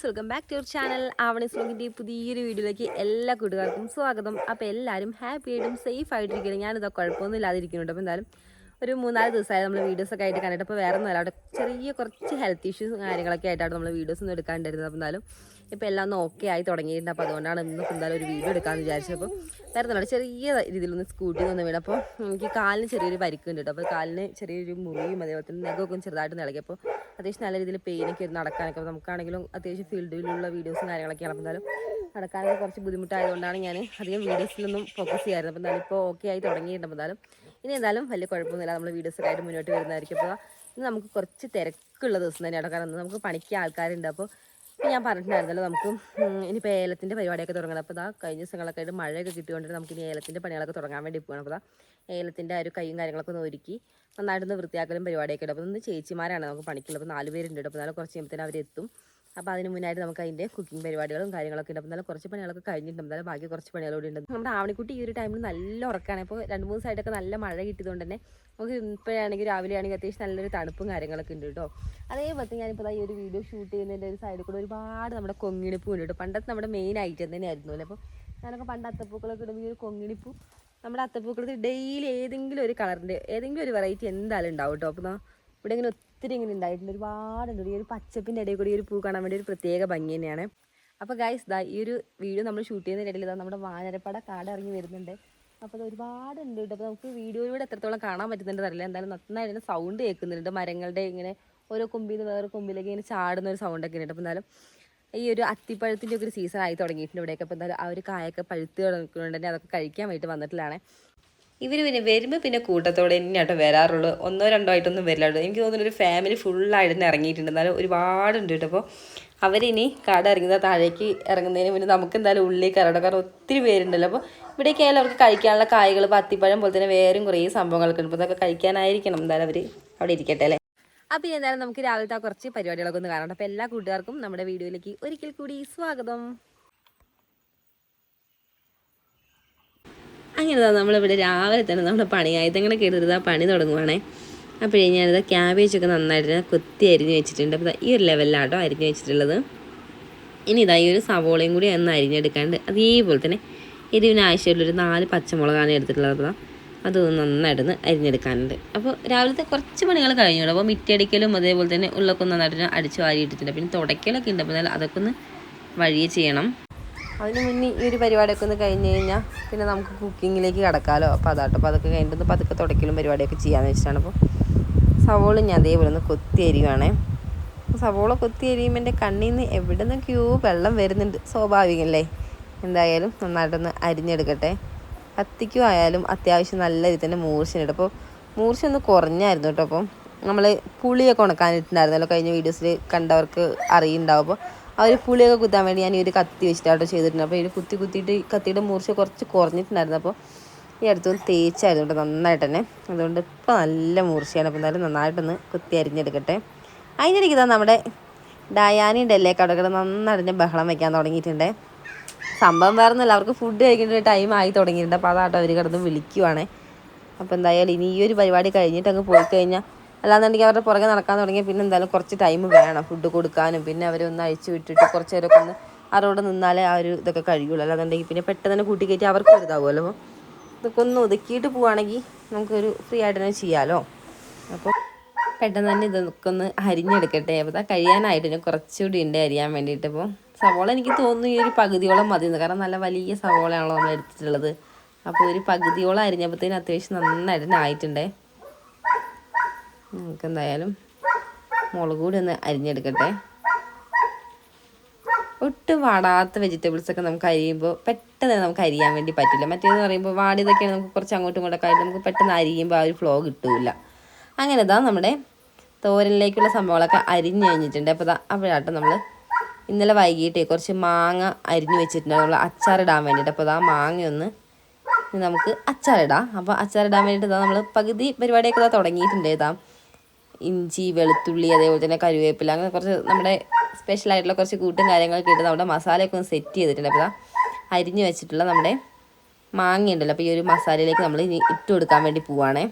Guys welcome back to your channel Avani സ്ലോഗിന്റെ പുതിയൊരു വീഡിയോയിലേക്ക് എല്ലാ കൂട്ടുകാർക്കും സ്വാഗതം. അപ്പോൾ എല്ലാവരും ഹാപ്പി ആയിട്ടും സേഫ് ആയിട്ടിരിക്കണം. ഞാനിതാ കുഴപ്പമൊന്നും ഇല്ലാതിരിക്കുന്നുണ്ട് അപ്പോൾ എന്തായാലും ഒരു മൂന്നാൽ ദിവസമായി നമ്മൾ വീഡിയോസൊക്കെ ആയിട്ട് കണ്ടിട്ട്. അപ്പോൾ വേറെ ഒന്നുമല്ല അവിടെ ചെറിയ കുറച്ച് ഹെൽത്ത് ഇഷ്യൂസും കാര്യങ്ങളൊക്കെ ആയിട്ടാണ് നമ്മൾ വീഡിയോസ് ഒന്നും എടുക്കാണ്ടിരുന്നത്. അപ്പോൾ എന്തായാലും ഇപ്പോൾ എല്ലാം ഒന്ന് ഓക്കെ ആയി തുടങ്ങിയിട്ടുണ്ട്. അപ്പോൾ അതുകൊണ്ടാണ് ഇന്ന് എന്തായാലും ഒരു വീഡിയോ എടുക്കാമെന്ന് വിചാരിച്ചത്. അപ്പോൾ വേറെ ഒന്നുമല്ല ചെറിയ രീതിയിലൊന്ന് സ്കൂട്ടി ഒന്ന് വീണ്. അപ്പോൾ എനിക്ക് കാലിന് ചെറിയൊരു പരിക്കുണ്ട് കേട്ടോ. അപ്പോൾ കാലിന് ചെറിയൊരു മുറിയും അതേപോലെ തന്നെ നെഗമൊക്കെ ഒന്ന് ചെറുതായിട്ട് നിളകി. അപ്പോൾ അത്യാവശ്യം നല്ല രീതിയിൽ പെയിനൊക്കെ ഇരുന്ന് നടക്കാനൊക്കെ. നമുക്കാണെങ്കിലും അത്യാവശ്യം ഫീൽഡിലുള്ള വീഡിയോസും കാര്യങ്ങളൊക്കെയാണ്. അപ്പോൾ എന്തായാലും നടക്കാനൊക്കെ കുറച്ച് ബുദ്ധിമുട്ടായതുകൊണ്ടാണ് ഞാൻ അധികം വീഡിയോസിലൊന്നും ഫോക്കസ് ചെയ്യാറുണ്ട് അപ്പോൾ എന്തായാലും ഇപ്പോൾ ഓക്കെ ആയി തുടങ്ങിയിട്ടുണ്ട്. അപ്പോൾ എന്തായാലും ഇനി എന്തായാലും വലിയ കുഴപ്പമൊന്നുമില്ല. നമ്മൾ വീഡിയോസൊക്കെ മുന്നോട്ട് വരുന്നതായിരിക്കും. അപ്പോൾ ഇന്ന് നമുക്ക് കുറച്ച് തിരക്കുള്ള ദിവസം തന്നെയാണ് കാരണം നമുക്ക് പണിക്ക് ആൾക്കാരുണ്ട്. അപ്പോൾ ഇപ്പം ഞാൻ പറഞ്ഞിട്ടുണ്ടായിരുന്നല്ലോ നമുക്ക് ഇനി ഇനിയിപ്പോൾ ഏലത്തിന്റെ പരിപാടിയൊക്കെ തുടങ്ങണം. അപ്പോൾ ഇതാ കഴിഞ്ഞ ദിവസങ്ങളൊക്കെ ആയിട്ട് മഴയൊക്കെ കിട്ടിയോണ്ട് നമുക്ക് ഇനി ഏലത്തിന്റെ പണികളൊക്കെ തുടങ്ങാൻ വേണ്ടി പോകണം അപ്പോൾ ഏലത്തിന്റെ ആ ഒരു കൈയും കാര്യങ്ങളൊക്കെ ഒന്ന് ഒരുക്കി നന്നായിട്ടൊന്ന് വൃത്തിയാക്കലും പരിപാടിയൊക്കെ ഉണ്ട്. അപ്പോൾ ഇന്ന് ചേച്ചിമാരാണ് നമുക്ക് പണിക്കുള്ളത്. അപ്പോൾ നാല് പേരുണ്ട് അപ്പോൾ നാളെ കുറച്ച് കഴിയുമ്പോഴത്തേനും അവരെത്തും. അപ്പോൾ അതിന് മുന്നായിട്ട് നമുക്ക് അതിന്റെ കുക്കിംഗ് പരിപാടികളും കാര്യങ്ങളൊക്കെ ഉണ്ട്. അപ്പോൾ എന്നാലും കുറച്ച് പണികളൊക്കെ കഴിഞ്ഞിട്ടുണ്ട്. എന്നാലും ബാക്കി കുറച്ച് പണികളൂടെ ഉണ്ട്. നമ്മുടെ ആവണിക്കുട്ടി ഈ ഒരു ടൈമിൽ നല്ല ഉറക്കമാണ് ഇപ്പോൾ രണ്ട് മൂന്ന് സൈഡൊക്കെ നല്ല മഴ കിട്ടിയതുകൊണ്ട് തന്നെ നമുക്ക് ഇപ്പോഴാണെങ്കിൽ രാവിലെ ആണെങ്കിൽ അത്യാവശ്യം നല്ലൊരു തണുപ്പും കാര്യങ്ങളൊക്കെ ഉണ്ട് കേട്ടോ. അതേപോലെ ഞാനിപ്പോൾ ഈ ഒരു വീഡിയോ ഷൂട്ട് ചെയ്യുന്നതിന്റെ ഒരു സൈഡിൽ കൂടെ ഒരുപാട് നമ്മുടെ കൊങ്ങിണിപ്പൂ ഉണ്ട് കേട്ടോ. പണ്ടത്തെ നമ്മുടെ മെയിൻ ഐറ്റം തന്നെയായിരുന്നു അല്ലേ? അപ്പോൾ ഞാനൊക്കെ പണ്ട് അത്തപ്പൂക്കളൊക്കെ ഇടുമ്പോൾ ഈ ഒരു കൊങ്ങിണിപ്പൂ നമ്മുടെ അത്തപ്പൂക്കളത്തിൽ ഡെയിലി ഏതെങ്കിലും ഒരു കളറിന്റെ ഏതെങ്കിലും ഒരു വെറൈറ്റി എന്തായാലും ഉണ്ടാവും കേട്ടോ. അപ്പോൾ ഇവിടെ ഇങ്ങനെ ഒത്തിരി ഇങ്ങനെ ഉണ്ടായിട്ടുണ്ട്. ഒരുപാടുണ്ട്. ഈ ഒരു പച്ചപ്പിന്റെ ഇടയിൽ കൂടി ഈ ഒരു പൂ കാണാൻ വേണ്ടി ഒരു പ്രത്യേക ഭംഗി തന്നെയാണ്. അപ്പോൾ ഗൈസ് ദാ ഈ ഒരു വീഡിയോ നമ്മൾ ഷൂട്ട് ചെയ്യുന്ന ഇടയിൽ ഇതാ നമ്മുടെ വാനരപ്പട കാട് ഇറങ്ങി വരുന്നുണ്ട്. അപ്പോൾ അത് ഒരുപാടുണ്ട് കേട്ടോ. അപ്പോൾ നമുക്ക് വീഡിയോയിലൂടെ എത്രത്തോളം കാണാൻ പറ്റുന്നുണ്ട് അറിയില്ല. എന്തായാലും നന്നായിട്ട് സൗണ്ട് കേൾക്കുന്നുണ്ട്. മരങ്ങളുടെ ഇങ്ങനെ ഓരോ കൊമ്പിൽ നിന്ന് വേറെ കൊമ്പിലേക്ക് ഇങ്ങനെ ചാടുന്ന ഒരു സൗണ്ടൊക്കെ ഉണ്ട് അപ്പോൾ എന്തായാലും ഈ ഒരു അത്തിപ്പഴത്തിന്റെ ഒരു സീസൺ ആയി തുടങ്ങിയിട്ടുണ്ട് ഇവിടെയൊക്കെ. അപ്പോൾ എന്തായാലും ആ ഒരു കായൊക്കെ പഴുത്ത് കിടക്കുന്നുണ്ട്. തന്നെ അതൊക്കെ കഴിക്കാൻ വേണ്ടിയിട്ട് വന്നിട്ടുള്ളതാണ്. ഇവർ പിന്നെ വരുമ്പോൾ പിന്നെ കൂട്ടത്തോടെ തന്നെയാട്ടോ വരാറുള്ളൂ. ഒന്നോ രണ്ടോ ആയിട്ടൊന്നും വരില്ലാട്ടോ. എനിക്ക് തോന്നുന്നു ഒരു ഫാമിലി ഫുള്ളായിട്ട് ഇറങ്ങിയിട്ടുണ്ട്. എന്നാലും ഒരുപാടുണ്ട് കേട്ടോ. അപ്പോൾ അവരിനി കട ഇറങ്ങുന്ന താഴേക്ക് ഇറങ്ങുന്നതിന് മുന്നേ നമുക്ക് എന്തായാലും ഉള്ളിലേക്ക് ഇറങ്ങണം. കാരണം ഒത്തിരി പേരുണ്ടല്ലോ. അപ്പോൾ ഇവിടെയൊക്കെ ആയാലും അവർക്ക് കഴിക്കാനുള്ള കായ്കൾ പത്തിപ്പഴം പോലെ തന്നെ വേറെയും കുറേ സംഭവങ്ങളൊക്കെ ഉണ്ട്. അതൊക്കെ കഴിക്കാനായിരിക്കണം. എന്തായാലും അവർ അവിടെ ഇരിക്കട്ടെ അല്ലേ? അപ്പോൾ ഇനി എന്തായാലും നമുക്ക് രാവിലത്തെ കുറച്ച് പരിപാടികളൊക്കെ ഒന്ന് കാണണം അപ്പോൾ എല്ലാ കൂട്ടുകാർക്കും നമ്മുടെ വീഡിയോയിലേക്ക് ഒരിക്കൽ കൂടി സ്വാഗതം. അങ്ങനെ നമ്മളിവിടെ രാവിലെ തന്നെ നമ്മുടെ പണി ആയുധങ്ങളൊക്കെ എടുത്തിട്ട് ആ പണി തുടങ്ങുവാണേ. അപ്പോഴേ ഞാനിത് ക്യാബേജൊക്കെ നന്നായിട്ട് കൊത്തി അരിഞ്ഞ് വെച്ചിട്ടുണ്ട്. അപ്പോൾ ഈ ഒരു ലെവലിലാട്ടോ അരിഞ്ഞ് വെച്ചിട്ടുള്ളത്. ഇനി ഇതാ ഈ ഒരു സവോളയും കൂടി ഒന്ന് അരിഞ്ഞെടുക്കാണ്ട് അതേപോലെ തന്നെ എരിവിന് നാല് പച്ചമുളകാണ് എടുത്തിട്ടുള്ളത്. അപ്പോൾ ദാ അത് നന്നായിട്ടൊന്ന് അരിഞ്ഞെടുക്കാനുണ്ട്. അപ്പോൾ രാവിലത്തെ കുറച്ച് പണികൾ കഴിഞ്ഞു അപ്പോൾ മിറ്റടിക്കലും അതേപോലെ തന്നെ ഉള്ളൊക്കെ നന്നായിട്ട് അടിച്ച് വാരി ഇട്ടിട്ടുണ്ട് പിന്നെ തുടയ്ക്കലൊക്കെ ഉണ്ട്. അപ്പോൾ അതൊക്കെ ഒന്ന് വഴിയെ ചെയ്യണം. അതിന് മുന്നേ ഈ ഒരു പരിപാടിയൊക്കെ ഒന്ന് കഴിഞ്ഞ് കഴിഞ്ഞാൽ പിന്നെ നമുക്ക് കുക്കിങ്ങിലേക്ക് കിടക്കാമല്ലോ അപ്പോൾ അതാട്ടോ. അപ്പോൾ അതൊക്കെ കഴിഞ്ഞിട്ട് പതുക്കെ തുടയ്ക്കലും പരിപാടിയൊക്കെ ചെയ്യാമെന്ന് വെച്ചിട്ടാണ്. അപ്പോൾ സവോള ഞാൻ അതേപോലെ ഒന്ന് കൊത്തി അരിയുവാണേ. സവോള കൊത്തി അരിയുമ്പോൾ എന്റെ കണ്ണിൽ നിന്ന് എവിടെ നിന്നൊക്കെയോ വെള്ളം വരുന്നുണ്ട്. സ്വാഭാവികമല്ലേ എന്തായാലും നന്നായിട്ടൊന്ന് അരിഞ്ഞെടുക്കട്ടെ. കത്തിക്കും ആയാലും അത്യാവശ്യം നല്ല രീതിയിൽ തന്നെ മൂർച്ചയുണ്ട്. അപ്പോൾ മൂർച്ച ഒന്ന് കുറഞ്ഞായിരുന്നു കേട്ടോ. അപ്പം നമ്മൾ പുളിയൊക്കെ ഉണക്കാനിട്ടുണ്ടായിരുന്നല്ലോ. കഴിഞ്ഞ വീഡിയോസിൽ കണ്ടവർക്ക് അറിയുണ്ടാവും. അപ്പോൾ ആ ഒരു പുളിയൊക്കെ കുത്താൻ വേണ്ടി ഞാൻ ഈ ഒരു കത്തി വെച്ചിട്ടാട്ടോ ചെയ്തിട്ടുണ്ട് അപ്പോൾ ഇത് കുത്തി കുത്തിയിട്ട് കത്തിയുടെ മൂർച്ച കുറച്ച് കുറഞ്ഞിട്ടുണ്ടായിരുന്നു. അപ്പോൾ ഈ അടുത്തൊന്ന് തേച്ചായിരുന്നു കേട്ടോ നന്നായിട്ട് തന്നെ. അതുകൊണ്ട് ഇപ്പോൾ നല്ല മൂർച്ചയാണ്. അപ്പോൾ എന്തായാലും നന്നായിട്ടൊന്ന് കുത്തി അരിഞ്ഞെടുക്കട്ടെ. അതിനിടയ്ക്ക് ഇതാ നമ്മുടെ ഡയാനിന്റെ അല്ലേ കടകട നന്നായിട്ട് ബഹളം വയ്ക്കാൻ തുടങ്ങിയിട്ടുണ്ട്. സംഭവം വേറെ ഒന്നുമല്ല. അവർക്ക് ഫുഡ് കഴിക്കേണ്ട ഒരു ടൈം ആയി തുടങ്ങിയിട്ടുണ്ട്. അപ്പോൾ അതാട്ടോ അവർ കിടന്ന് വിളിക്കുവാണേ. അപ്പോൾ എന്തായാലും ഇനി ഈ ഒരു പരിപാടി കഴിഞ്ഞിട്ട് അങ്ങ് പോയി കഴിഞ്ഞാൽ അല്ലാന്നുണ്ടെങ്കിൽ അവരുടെ പുറകെ നടക്കാൻ തുടങ്ങിയാൽ പിന്നെ എന്തായാലും കുറച്ച് ടൈം വേണം ഫുഡ് കൊടുക്കാനും. പിന്നെ അവരെ ഒന്ന് അഴിച്ചു വിട്ടിട്ട് കുറച്ച് നേരമൊക്കെ ഒന്ന് അവരോട് നിന്നാലേ ആ ഒരു ഇതൊക്കെ കഴിയുള്ളൂ. അല്ലാന്നുണ്ടെങ്കിൽ പിന്നെ പെട്ടെന്ന് തന്നെ കൂട്ടി കയറ്റി അവർക്ക് ഇതാവുമല്ലോ. അപ്പോൾ ഇതൊക്കെ ഒന്ന് ഒതുക്കിയിട്ട് പോവുകയാണെങ്കിൽ നമുക്കൊരു ഫ്രീ ആയിട്ട് തന്നെ ചെയ്യാമല്ലോ അപ്പോൾ പെട്ടെന്ന് തന്നെ ഇതൊക്കെ ഒന്ന് അരിഞ്ഞെടുക്കട്ടെ. അപ്പോൾ കഴിയാനായിട്ട് ഇനി കുറച്ചുകൂടി ഉണ്ട് അരിയാൻ വേണ്ടിയിട്ട്. അപ്പോൾ സവോള എനിക്ക് തോന്നുന്നു ഈ ഒരു പകുതിയോളം മതി കാരണം നല്ല വലിയ സവോളയാണല്ലോ നമ്മൾ എടുത്തിട്ടുള്ളത്. അപ്പോൾ ഒരു പകുതിയോളം അരിഞ്ഞപ്പോഴത്തേന് അത്യാവശ്യം നന്നായിട്ട് ആയിട്ടുണ്ടേ നമുക്ക് എന്തായാലും മുളക് കൂടി ഒന്ന് അരിഞ്ഞെടുക്കട്ടെ. ഒട്ടും വാടാത്ത വെജിറ്റബിൾസ് ഒക്കെ നമുക്ക് അരിയുമ്പോൾ പെട്ടെന്ന് നമുക്ക് അരിയാൻ വേണ്ടി പറ്റില്ല. മറ്റേന്ന് പറയുമ്പോൾ വാടിയതൊക്കെയാണ് നമുക്ക് കുറച്ച് അങ്ങോട്ടും ഇങ്ങോട്ടൊക്കെ ആയിട്ട് നമുക്ക് പെട്ടെന്ന് അരിയുമ്പോൾ ആ ഒരു ഫ്ലോ കിട്ടൂല. അങ്ങനെ ഇതാ നമ്മുടെ തോരനിലേക്കുള്ള സംഭവങ്ങളൊക്കെ അരിഞ്ഞു കഴിഞ്ഞിട്ടുണ്ട്. അപ്പോൾ ഇതാ അപ്പോഴാട്ടോ നമ്മൾ ഇന്നലെ വൈകിട്ടേ കുറച്ച് മാങ്ങ അരിഞ്ഞു വെച്ചിട്ടുണ്ട്. നമ്മൾ അച്ചാറിടാൻ വേണ്ടിയിട്ട്. അപ്പോൾ ഇതാ മാങ്ങയൊന്ന് നമുക്ക് അച്ചാറിടാം അപ്പോൾ അച്ചാറിടാൻ വേണ്ടിയിട്ട് ഇതാ നമ്മൾ പകുതി പരിപാടിയൊക്കെ ഇതാ തുടങ്ങിയിട്ടുണ്ട്. ഇതാ ഇഞ്ചി വെളുത്തുള്ളി അതേപോലെ തന്നെ കരുവേപ്പില അങ്ങനെ കുറച്ച് നമ്മുടെ സ്പെഷ്യൽ ആയിട്ടുള്ള കുറച്ച് കൂട്ടും കാര്യങ്ങളൊക്കെ ഇട്ട് നമ്മുടെ മസാലയൊക്കെ ഒന്ന് സെറ്റ് ചെയ്തിട്ടുണ്ട്. അപ്പോൾ അരിഞ്ഞു വെച്ചിട്ടുള്ള നമ്മുടെ മാങ്ങ ഉണ്ടല്ലോ. അപ്പോൾ ഈ ഒരു മസാലയിലേക്ക് നമ്മൾ ഇട്ട് കൊടുക്കാൻ വേണ്ടി പോവാണേ.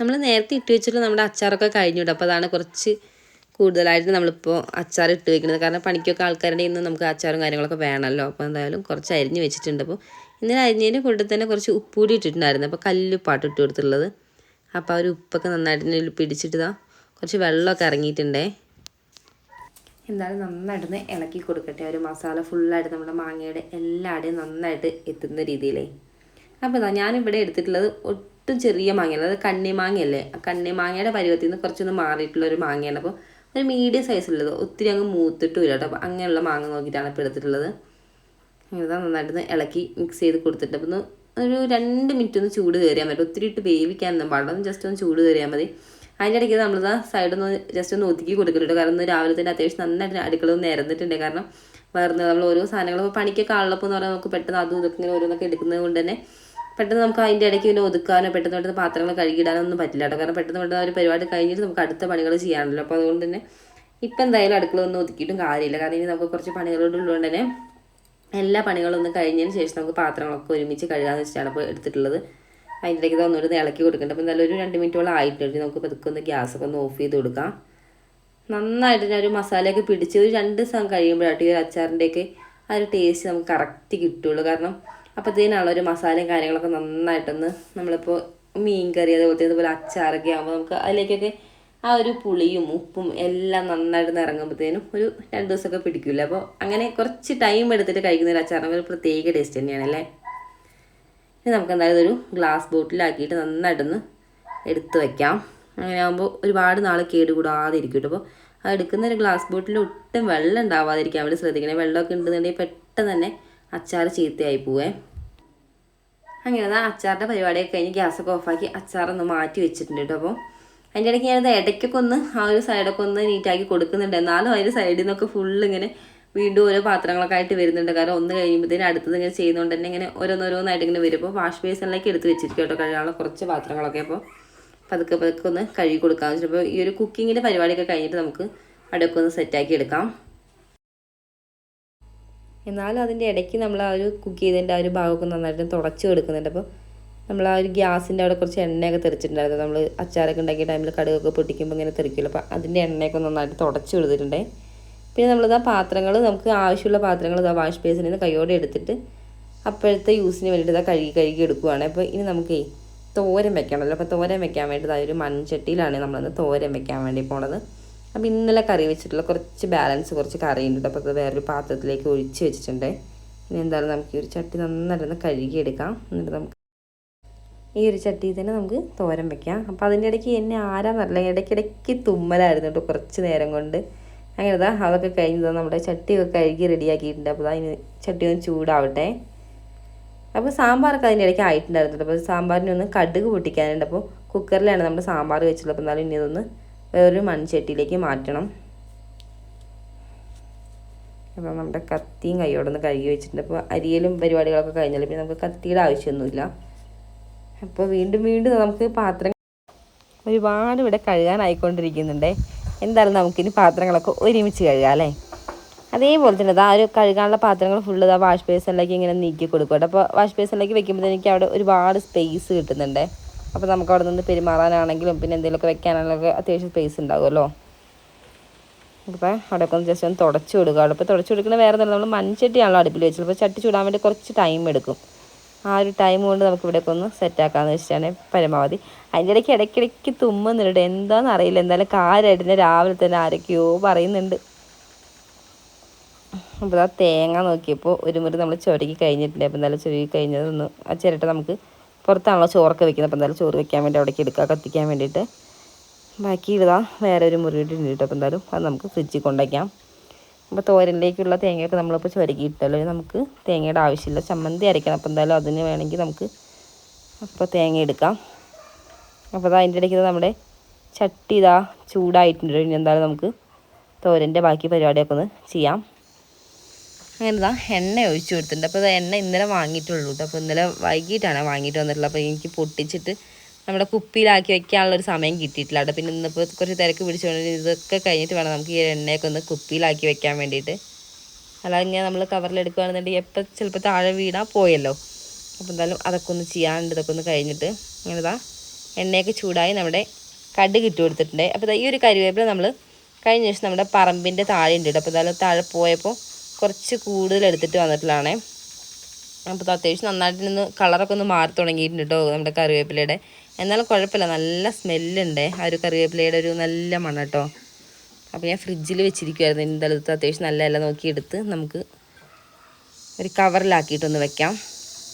നമ്മൾ നേരത്തെ ഇട്ട് വെച്ചിട്ട് നമ്മുടെ അച്ചാറൊക്കെ കഴിഞ്ഞു വിടും അപ്പോൾ അതാണ് കുറച്ച് കൂടുതലായിട്ട് നമ്മളിപ്പോൾ അച്ചാർ ഇട്ട് വെക്കുന്നത്. കാരണം പണിക്കൊക്കെ ആൾക്കാരുടെ ഇന്ന് നമുക്ക് അച്ചാറും കാര്യങ്ങളൊക്കെ വേണമല്ലോ അപ്പോൾ എന്തായാലും കുറച്ച് അരിഞ്ഞ് വെച്ചിട്ടുണ്ട്. അപ്പോൾ ഇന്നലെ അരിഞ്ഞതിന്റെ കൂടെ തന്നെ കുറച്ച് ഉപ്പൂടി ഇട്ടിട്ടുണ്ടായിരുന്നു. അപ്പോൾ കല്ലുപ്പാട്ട് ഇട്ട് കൊടുത്തുള്ളത് അപ്പോൾ ആ ഒരു ഉപ്പൊക്കെ നന്നായിട്ട് ഇതിൽ പിടിച്ചിട്ട് കുറച്ച് വെള്ളമൊക്കെ ഇറങ്ങിയിട്ടുണ്ടേ. എന്തായാലും നന്നായിട്ടൊന്ന് ഇളക്കി കൊടുക്കട്ടെ. ഒരു മസാല ഫുള്ളായിട്ട് നമ്മുടെ മാങ്ങയുടെ എല്ലാവരുടെയും നന്നായിട്ട് എത്തുന്ന രീതിയിലേ. അപ്പോൾ ഇതാ ഞാനിവിടെ എടുത്തിട്ടുള്ളത് ഒട്ടും ചെറിയ മാങ്ങയല്ല അതായത് കണ്ണി മാങ്ങയല്ലേ? ആ കണ്ണി മാങ്ങയുടെ പരുവത്തിൽ നിന്ന് കുറച്ചൊന്ന് മാറിയിട്ടുള്ള ഒരു മാങ്ങയാണ്. അപ്പോൾ ഒരു മീഡിയം സൈസിലുള്ളത് ഒത്തിരി അങ്ങ് മൂത്തിട്ടും ഇല്ല കേട്ടോ. അങ്ങനെയുള്ള മാങ്ങ നോക്കിയിട്ടാണ് ഇപ്പോൾ എടുത്തിട്ടുള്ളത്. ഇതാ നന്നായിട്ടൊന്ന് ഇളക്കി മിക്സ് ചെയ്ത് കൊടുത്തിട്ട് അപ്പോൾ ഒന്ന് ഒരു രണ്ട് മിനിറ്റ് ഒന്ന് ചൂട് കയറിയാൽ മതി. ഒത്തിരി ഇട്ട് വേവിക്കാനൊന്നും പാടില്ല. ജസ്റ്റ് ഒന്ന് ചൂട് കയറിയാൽ മതി. അതിന്റെ ഇടയ്ക്ക് നമ്മളിതാ സൈഡിൽ നിന്ന് ജസ്റ്റ് ഒന്ന് ഒതുക്കി കൊടുക്കുന്നുണ്ട് കാരണം രാവിലെ തന്നെ അത്യാവശ്യം നന്നായിട്ട് അടുക്കള ഒന്ന് നിരന്നിട്ടുണ്ട്. കാരണം വേറെ നമ്മൾ ഓരോ സാധനങ്ങൾ ഇപ്പോൾ പണിക്കൊക്കെ ആളുള്ളപ്പോൾ എന്ന് പറഞ്ഞാൽ നമുക്ക് പെട്ടെന്ന് അതും ഇതൊക്കെ ഇങ്ങനെ ഓരോന്നൊക്കെ എടുക്കുന്നത് കൊണ്ട് തന്നെ പെട്ടെന്ന് നമുക്ക് അതിന്റെ ഇടയ്ക്ക് പിന്നെ ഒതുക്കാനോ പെട്ടെന്ന് പെട്ടെന്ന് പാത്രങ്ങൾ കഴുകിയിടാനോ ഒന്നും പറ്റില്ല കാരണം പെട്ടെന്ന് പെട്ടെന്ന് ഒരു പരിപാടി കഴിഞ്ഞിട്ട് നമുക്ക് അടുത്ത പണികൾ ചെയ്യാനല്ലോ അപ്പോൾ അതുകൊണ്ട് തന്നെ ഇപ്പം എന്തായാലും അടുക്കള ഒന്നും ഒതുക്കിയിട്ടും കാര്യമില്ല. കാരണം ഇനി നമുക്ക് കുറച്ച് പണികളോടുള്ളതുകൊണ്ട് തന്നെ എല്ലാ പണികളും ഒന്ന് കഴിഞ്ഞതിന് ശേഷം നമുക്ക് പാത്രങ്ങളൊക്കെ ഒരുമിച്ച് കഴുകാമെന്ന് വെച്ചിട്ടാണ് ഇപ്പോൾ എടുത്തിട്ടുള്ളത്. അതിന്റെ ഇടയ്ക്ക് ഒന്നുകൂടി ഇളക്കി കൊടുക്കേണ്ടത് അപ്പോൾ എന്തായാലും ഒരു രണ്ട് മിനിറ്റോളം ആയിട്ടുണ്ട്. നമുക്ക് പതുക്കെ ഒന്ന് ഗ്യാസൊക്കെ ഒന്ന് ഓഫ് ചെയ്ത് കൊടുക്കാം. നന്നായിട്ട് ഞാൻ ഒരു മസാലയൊക്കെ പിടിച്ച് ഒരു രണ്ട് ദിവസം കഴിയുമ്പോഴാട്ടി ഈ ഒരു അച്ചാറിന്റെയൊക്കെ ആ ഒരു ടേസ്റ്റ് നമുക്ക് കറക്റ്റ് കിട്ടുള്ളൂ. കാരണം അപ്പോഴത്തേനാണല്ലോ ഒരു മസാലയും കാര്യങ്ങളൊക്കെ നന്നായിട്ടൊന്ന് നമ്മളിപ്പോൾ മീൻ കറി അതുപോലത്തെ അതുപോലെ അച്ചാറൊക്കെ ആകുമ്പോൾ നമുക്ക് അതിലേക്കൊക്കെ ആ ഒരു പുളിയും ഉപ്പും എല്ലാം നന്നായിട്ട് ഇറങ്ങുമ്പോഴത്തേനും ഒരു രണ്ട് ദിവസമൊക്കെ പിടിക്കില്ല? അപ്പോൾ അങ്ങനെ കുറച്ച് ടൈം എടുത്തിട്ട് കഴിക്കുന്ന ഒരു അച്ചാറിന് ഒരു പ്രത്യേക ടേസ്റ്റ് തന്നെയാണല്ലേ ഇനി നമുക്ക് എന്തായാലും ഒരു ഗ്ലാസ് ബോട്ടിലാക്കിയിട്ട് നന്നായിട്ടൊന്ന് എടുത്ത് വയ്ക്കാം അങ്ങനെ ആകുമ്പോൾ ഒരുപാട് നാൾ കേടുകൂടാതെ ഇരിക്കും അപ്പോൾ ആ എടുക്കുന്ന ഒരു ഗ്ലാസ് ബോട്ടിൽ ഒട്ടും വെള്ളം ഉണ്ടാവാതിരിക്കാൻ വേണ്ടി ശ്രദ്ധിക്കണേ. വെള്ളമൊക്കെ ഉണ്ടെന്നുണ്ടെങ്കിൽ പെട്ടെന്ന് തന്നെ അച്ചാർ ചീത്തയായി പോവേ. അങ്ങനെ അച്ചാറിന്റെ പരിപാടിയൊക്കെ കഴിഞ്ഞ് ഗ്യാസൊക്കെ ഓഫാക്കി അച്ചാറൊന്ന് മാറ്റി വെച്ചിട്ടുണ്ട് കേട്ടോ. അപ്പോൾ അതിന്റെ ഇടയ്ക്ക് ഞാനത് ഇടയ്ക്കൊക്കെ ഒന്ന് ആ ഒരു സൈഡൊക്കെ ഒന്ന് നീറ്റാക്കി കൊടുക്കുന്നുണ്ട്. എന്നാലും അതിന്റെ സൈഡിൽ നിന്നൊക്കെ ഫുള്ള് ഇങ്ങനെ വീണ്ടും ഓരോ പാത്രങ്ങളൊക്കെ ആയിട്ട് വരുന്നുണ്ട്. കാരണം ഒന്ന് കഴിയുമ്പോഴത്തേനും അടുത്തത് ഇങ്ങനെ ചെയ്യുന്നതുകൊണ്ട് തന്നെ ഇങ്ങനെ ഓരോന്നോരോന്നായിട്ട് ഇങ്ങനെ വരും. അപ്പോൾ വാഷ് ബേസിനിലേക്ക് എടുത്ത് വെച്ചിരിക്കും കേട്ടോ കുറച്ച് പാത്രങ്ങളൊക്കെ. അപ്പോൾ പതുക്കെ പതുക്കെ ഒന്ന് കഴുകി കൊടുക്കാമെന്ന് വെച്ചിട്ട് അപ്പോൾ ഈ ഒരു കുക്കിങ്ങിന്റെ പരിപാടിയൊക്കെ കഴിഞ്ഞിട്ട് നമുക്ക് അടുക്കൊന്ന് ഒന്ന് സെറ്റാക്കി എടുക്കാം. എന്നാലും അതിന്റെ ഇടയ്ക്ക് നമ്മൾ ആ ഒരു കുക്ക് ചെയ്തതിന്റെ ആ ഒരു ഭാഗമൊക്കെ നന്നായിട്ട് തുടച്ചു കൊടുക്കുന്നുണ്ട് അപ്പോൾ നമ്മൾ ആ ഒരു ഗ്യാസിന്റെ അവിടെ കുറച്ച് എണ്ണയൊക്കെ തെറിച്ചിട്ടുണ്ടായിരുന്നു. നമ്മൾ അച്ചാറൊക്കെ ഉണ്ടാക്കിയ ടൈമിൽ കടുകൊക്കെ പൊട്ടിക്കുമ്പോൾ ഇങ്ങനെ തെറിക്കുമല്ലോ അപ്പോൾ അതിന്റെ എണ്ണയൊക്കെ നന്നായിട്ട് തുടച്ച് കൊടുത്തിട്ടുണ്ടേ. പിന്നെ നമ്മളിതാ പാത്രങ്ങൾ നമുക്ക് ആവശ്യമുള്ള പാത്രങ്ങൾ ഇതാ വാഷ് ബേസിൽ നിന്ന് കൈയോടെ എടുത്തിട്ട് അപ്പോഴത്തെ യൂസിന് വേണ്ടിയിട്ട് ഇതാ കഴുകി കഴുകി എടുക്കുവാണ്. അപ്പോൾ ഇനി നമുക്ക് തോരൻ വെക്കണമല്ലോ. അപ്പോൾ തോരൻ വെക്കാൻ വേണ്ടി അതൊരു മൺചട്ടിയിലാണ് നമ്മളന്ന് തോരൻ വെക്കാൻ വേണ്ടി പോണത്. അപ്പോൾ ഇന്നലെ കറി വെച്ചിട്ടുള്ള കുറച്ച് ബാലൻസ് കുറച്ച് കറി ഉണ്ട് അപ്പോൾ അത് വേറൊരു പാത്രത്തിലേക്ക് ഒഴിച്ച് വെച്ചിട്ടുണ്ട്. ഇനി എന്തായാലും നമുക്ക് ഈ ഒരു ചട്ടി നന്നായിട്ടൊന്ന് കഴുകിയെടുക്കാം. എന്നിട്ട് നമുക്ക് ഈ ഒരു ചട്ടിയിൽ തന്നെ നമുക്ക് തോരൻ വെക്കാം. അപ്പോൾ അതിന്റെ ഇടയ്ക്ക് എന്നെ ആരാന്നല്ല ഇടയ്ക്കിടയ്ക്ക് തുമ്മലായിരുന്നു കേട്ടോ കുറച്ച് നേരം കൊണ്ട്. അങ്ങനെ ഇതാ അതൊക്കെ കഴിഞ്ഞതാ നമ്മുടെ ചട്ടിയൊക്കെ കഴുകി റെഡിയാക്കിയിട്ടുണ്ട്. അപ്പോൾ അതിന് ചട്ടി ഒന്ന് ചൂടാവട്ടെ. അപ്പോൾ സാമ്പാറൊക്കെ അതിന്റെ ഇടയ്ക്ക് ആയിട്ടുണ്ടായിരുന്നു അപ്പോൾ സാമ്പാറിനൊന്ന് കടുക് പൊട്ടിക്കാനുണ്ട്. അപ്പോൾ കുക്കറിലാണ് നമ്മുടെ സാമ്പാർ വെച്ചുള്ളത് അപ്പോൾ എന്നാലും ഇനി ഇതൊന്ന് വേറൊരു മൺചട്ടിയിലേക്ക് മാറ്റണം. അപ്പോൾ നമ്മുടെ കത്തിയും കൈയോടൊന്ന് കഴുകി വെച്ചിട്ടുണ്ട്. അപ്പോൾ അരിയലും പരിപാടികളൊക്കെ കഴിഞ്ഞാൽ പിന്നെ നമുക്ക് കത്തിയുടെ ആവശ്യമൊന്നുമില്ല. അപ്പോൾ വീണ്ടും വീണ്ടും നമുക്ക് പാത്രം ഒരുപാട് ഇവിടെ കഴുകാനായിക്കൊണ്ടിരിക്കുന്നുണ്ടേ. എന്തായാലും നമുക്കിനി പാത്രങ്ങളൊക്കെ ഒരുമിച്ച് കഴുകാം അല്ലേ? അതേപോലെ തന്നെ ഇതാ ഒരു കഴുകാനുള്ള പാത്രങ്ങൾ ഫുള്ള് ഇതാ വാഷ് ബേസിനിലേക്ക് ഇങ്ങനെ നീക്കി കൊടുക്കും അപ്പോൾ വാഷ് ബേസിനിലേക്ക് വെക്കുമ്പോൾ എനിക്ക് അവിടെ ഒരുപാട് സ്പേസ് കിട്ടുന്നുണ്ട്. അപ്പോൾ നമുക്ക് അവിടെ നിന്ന് പെരുമാറാനാണെങ്കിലും പിന്നെ എന്തെങ്കിലുമൊക്കെ വെക്കാനാണെങ്കിലൊക്കെ അത്യാവശ്യം സ്പേസ് ഉണ്ടാകുമല്ലോ അപ്പോൾ അവിടെയൊക്കെ ഒന്ന് ജസ്റ്റ് ഒന്ന് തുടച്ച് കൊടുക്കുക അവിടെ ഇപ്പോൾ തുടച്ച് കൊടുക്കുന്നത് വേറെ നമ്മൾ മൺചട്ടിയാണല്ലോ അടുപ്പിൽ വെച്ചത്. അപ്പോൾ ചട്ടി ചൂടാൻ വേണ്ടി കുറച്ച് ടൈം എടുക്കും. ആ ഒരു ടൈം കൊണ്ട് നമുക്ക് ഇവിടെയൊക്കെ ഒന്ന് സെറ്റാക്കാമെന്ന് വെച്ചിട്ടാണ് പരമാവധി. അതിന്റെ ഇടയ്ക്ക് ഇടയ്ക്കിടയ്ക്ക് തുമ്മുന്നുണ്ട് എന്താണെന്ന് അറിയില്ല. എന്തായാലും കാര്യമായിട്ട് തന്നെ രാവിലെ തന്നെ ആരൊക്കെയോ പറയുന്നുണ്ട്. അപ്പോൾ ആ തേങ്ങ നോക്കിയപ്പോൾ ഒരു മുറി നമ്മൾ ചുരുക്കി കഴിഞ്ഞിട്ടില്ല അപ്പോൾ എന്തായാലും ചുരുക്കി കഴിഞ്ഞതൊന്ന് ആ ചിരട്ട നമുക്ക് പുറത്താണല്ലോ ചോറൊക്കെ വെക്കുന്നത്. അപ്പോൾ എന്തായാലും ചോറ് വെക്കാൻ വേണ്ടി അവിടേക്ക് എടുക്കുക കത്തിക്കാൻ വേണ്ടിയിട്ട്. ബാക്കി ഇതാ വേറെ ഒരു മുറി ഇട്ടിട്ട് അപ്പോൾ എന്തായാലും അത് നമുക്ക് ഫ്രിഡ്ജിൽ കൊണ്ടുവയ്ക്കാം. അപ്പോൾ തോരനിലേക്കുള്ള തേങ്ങയൊക്കെ നമ്മളിപ്പോൾ ചുരുക്കിയിട്ടല്ലോ. നമുക്ക് തേങ്ങയുടെ ആവശ്യമില്ല. ചമ്മന്തി അരയ്ക്കണം അപ്പോൾ എന്തായാലും അതിന് വേണമെങ്കിൽ നമുക്ക് അപ്പോൾ തേങ്ങ എടുക്കാം. അപ്പോൾ അതാ അതിന്റെ ഇടയ്ക്ക് നമ്മുടെ ചട്ടി ഇതാ ചൂടായിട്ടുണ്ട് ഇനി എന്തായാലും നമുക്ക് തോരന്റെ ബാക്കി പരിപാടിയൊക്കെ ഒന്ന് ചെയ്യാം. അങ്ങനെ ഇതാ എണ്ണ ഒഴിച്ചു കൊടുത്തിട്ടുണ്ട്. അപ്പോൾ എണ്ണ ഇന്നലെ വാങ്ങിയിട്ടുള്ളൂ അപ്പോൾ ഇന്നലെ വൈകിട്ടാണ് വാങ്ങിയിട്ട് വന്നിട്ടുള്ളത്. അപ്പോൾ എനിക്ക് പൊട്ടിച്ചിട്ട് നമ്മുടെ കുപ്പിയിലാക്കി വെക്കാനുള്ളൊരു സമയം കിട്ടിയിട്ടില്ല അവിടെ പിന്നെ ഇന്നിപ്പോൾ കുറച്ച് തിരക്ക് പിടിച്ചുകൊണ്ട് ഇതൊക്കെ കഴിഞ്ഞിട്ട് വേണം നമുക്ക് ഈ എണ്ണയൊക്കെ ഒന്ന് കുപ്പിയിലാക്കി വെക്കാൻ വേണ്ടിയിട്ട്. അല്ലാതെ ഇങ്ങനെ നമ്മൾ കവറിലെടുക്കുകയാണെന്നുണ്ടെങ്കിൽ എപ്പോൾ ചിലപ്പോൾ താഴെ വീണാൽ പോയല്ലോ. അപ്പോൾ എന്തായാലും അതൊക്കെ ഒന്ന് ചെയ്യാണ്ട് ഇതൊക്കെ ഒന്ന് കഴിഞ്ഞിട്ട് അങ്ങനെ ഇതാ എണ്ണയൊക്കെ ചൂടായി നമ്മുടെ കടുക് ഇട്ട് കൊടുത്തിട്ടുണ്ട്. അപ്പോൾ ഈ ഒരു കരിവേപ്പില നമ്മൾ കഴിഞ്ഞ ദിവസം നമ്മുടെ പറമ്പിന്റെ താഴെ ഉണ്ട് അപ്പോൾ എന്തായാലും താഴെ പോയപ്പോൾ കുറച്ച് കൂടുതൽ എടുത്തിട്ട് വന്നിട്ടുള്ളതാണേ. അപ്പോൾ അത്യാവശ്യം നന്നായിട്ട് നിന്ന് കളറൊക്കെ ഒന്ന് മാറി തുടങ്ങിയിട്ടുണ്ട് കേട്ടോ നമ്മുടെ കറിവേപ്പിലയുടെ എന്നാലും കുഴപ്പമില്ല. നല്ല സ്മെല്ലുണ്ട്. ആ ഒരു കറിവേപ്പിലയുടെ ഒരു നല്ല മണം കേട്ടോ അപ്പോൾ ഞാൻ ഫ്രിഡ്ജിൽ വെച്ചിരിക്കുമായിരുന്നു എന്തായാലും ഇത് അത്യാവശ്യം നല്ല ഇല നോക്കിയെടുത്ത് നമുക്ക് ഒരു കവറിലാക്കിയിട്ടൊന്ന് വെക്കാം.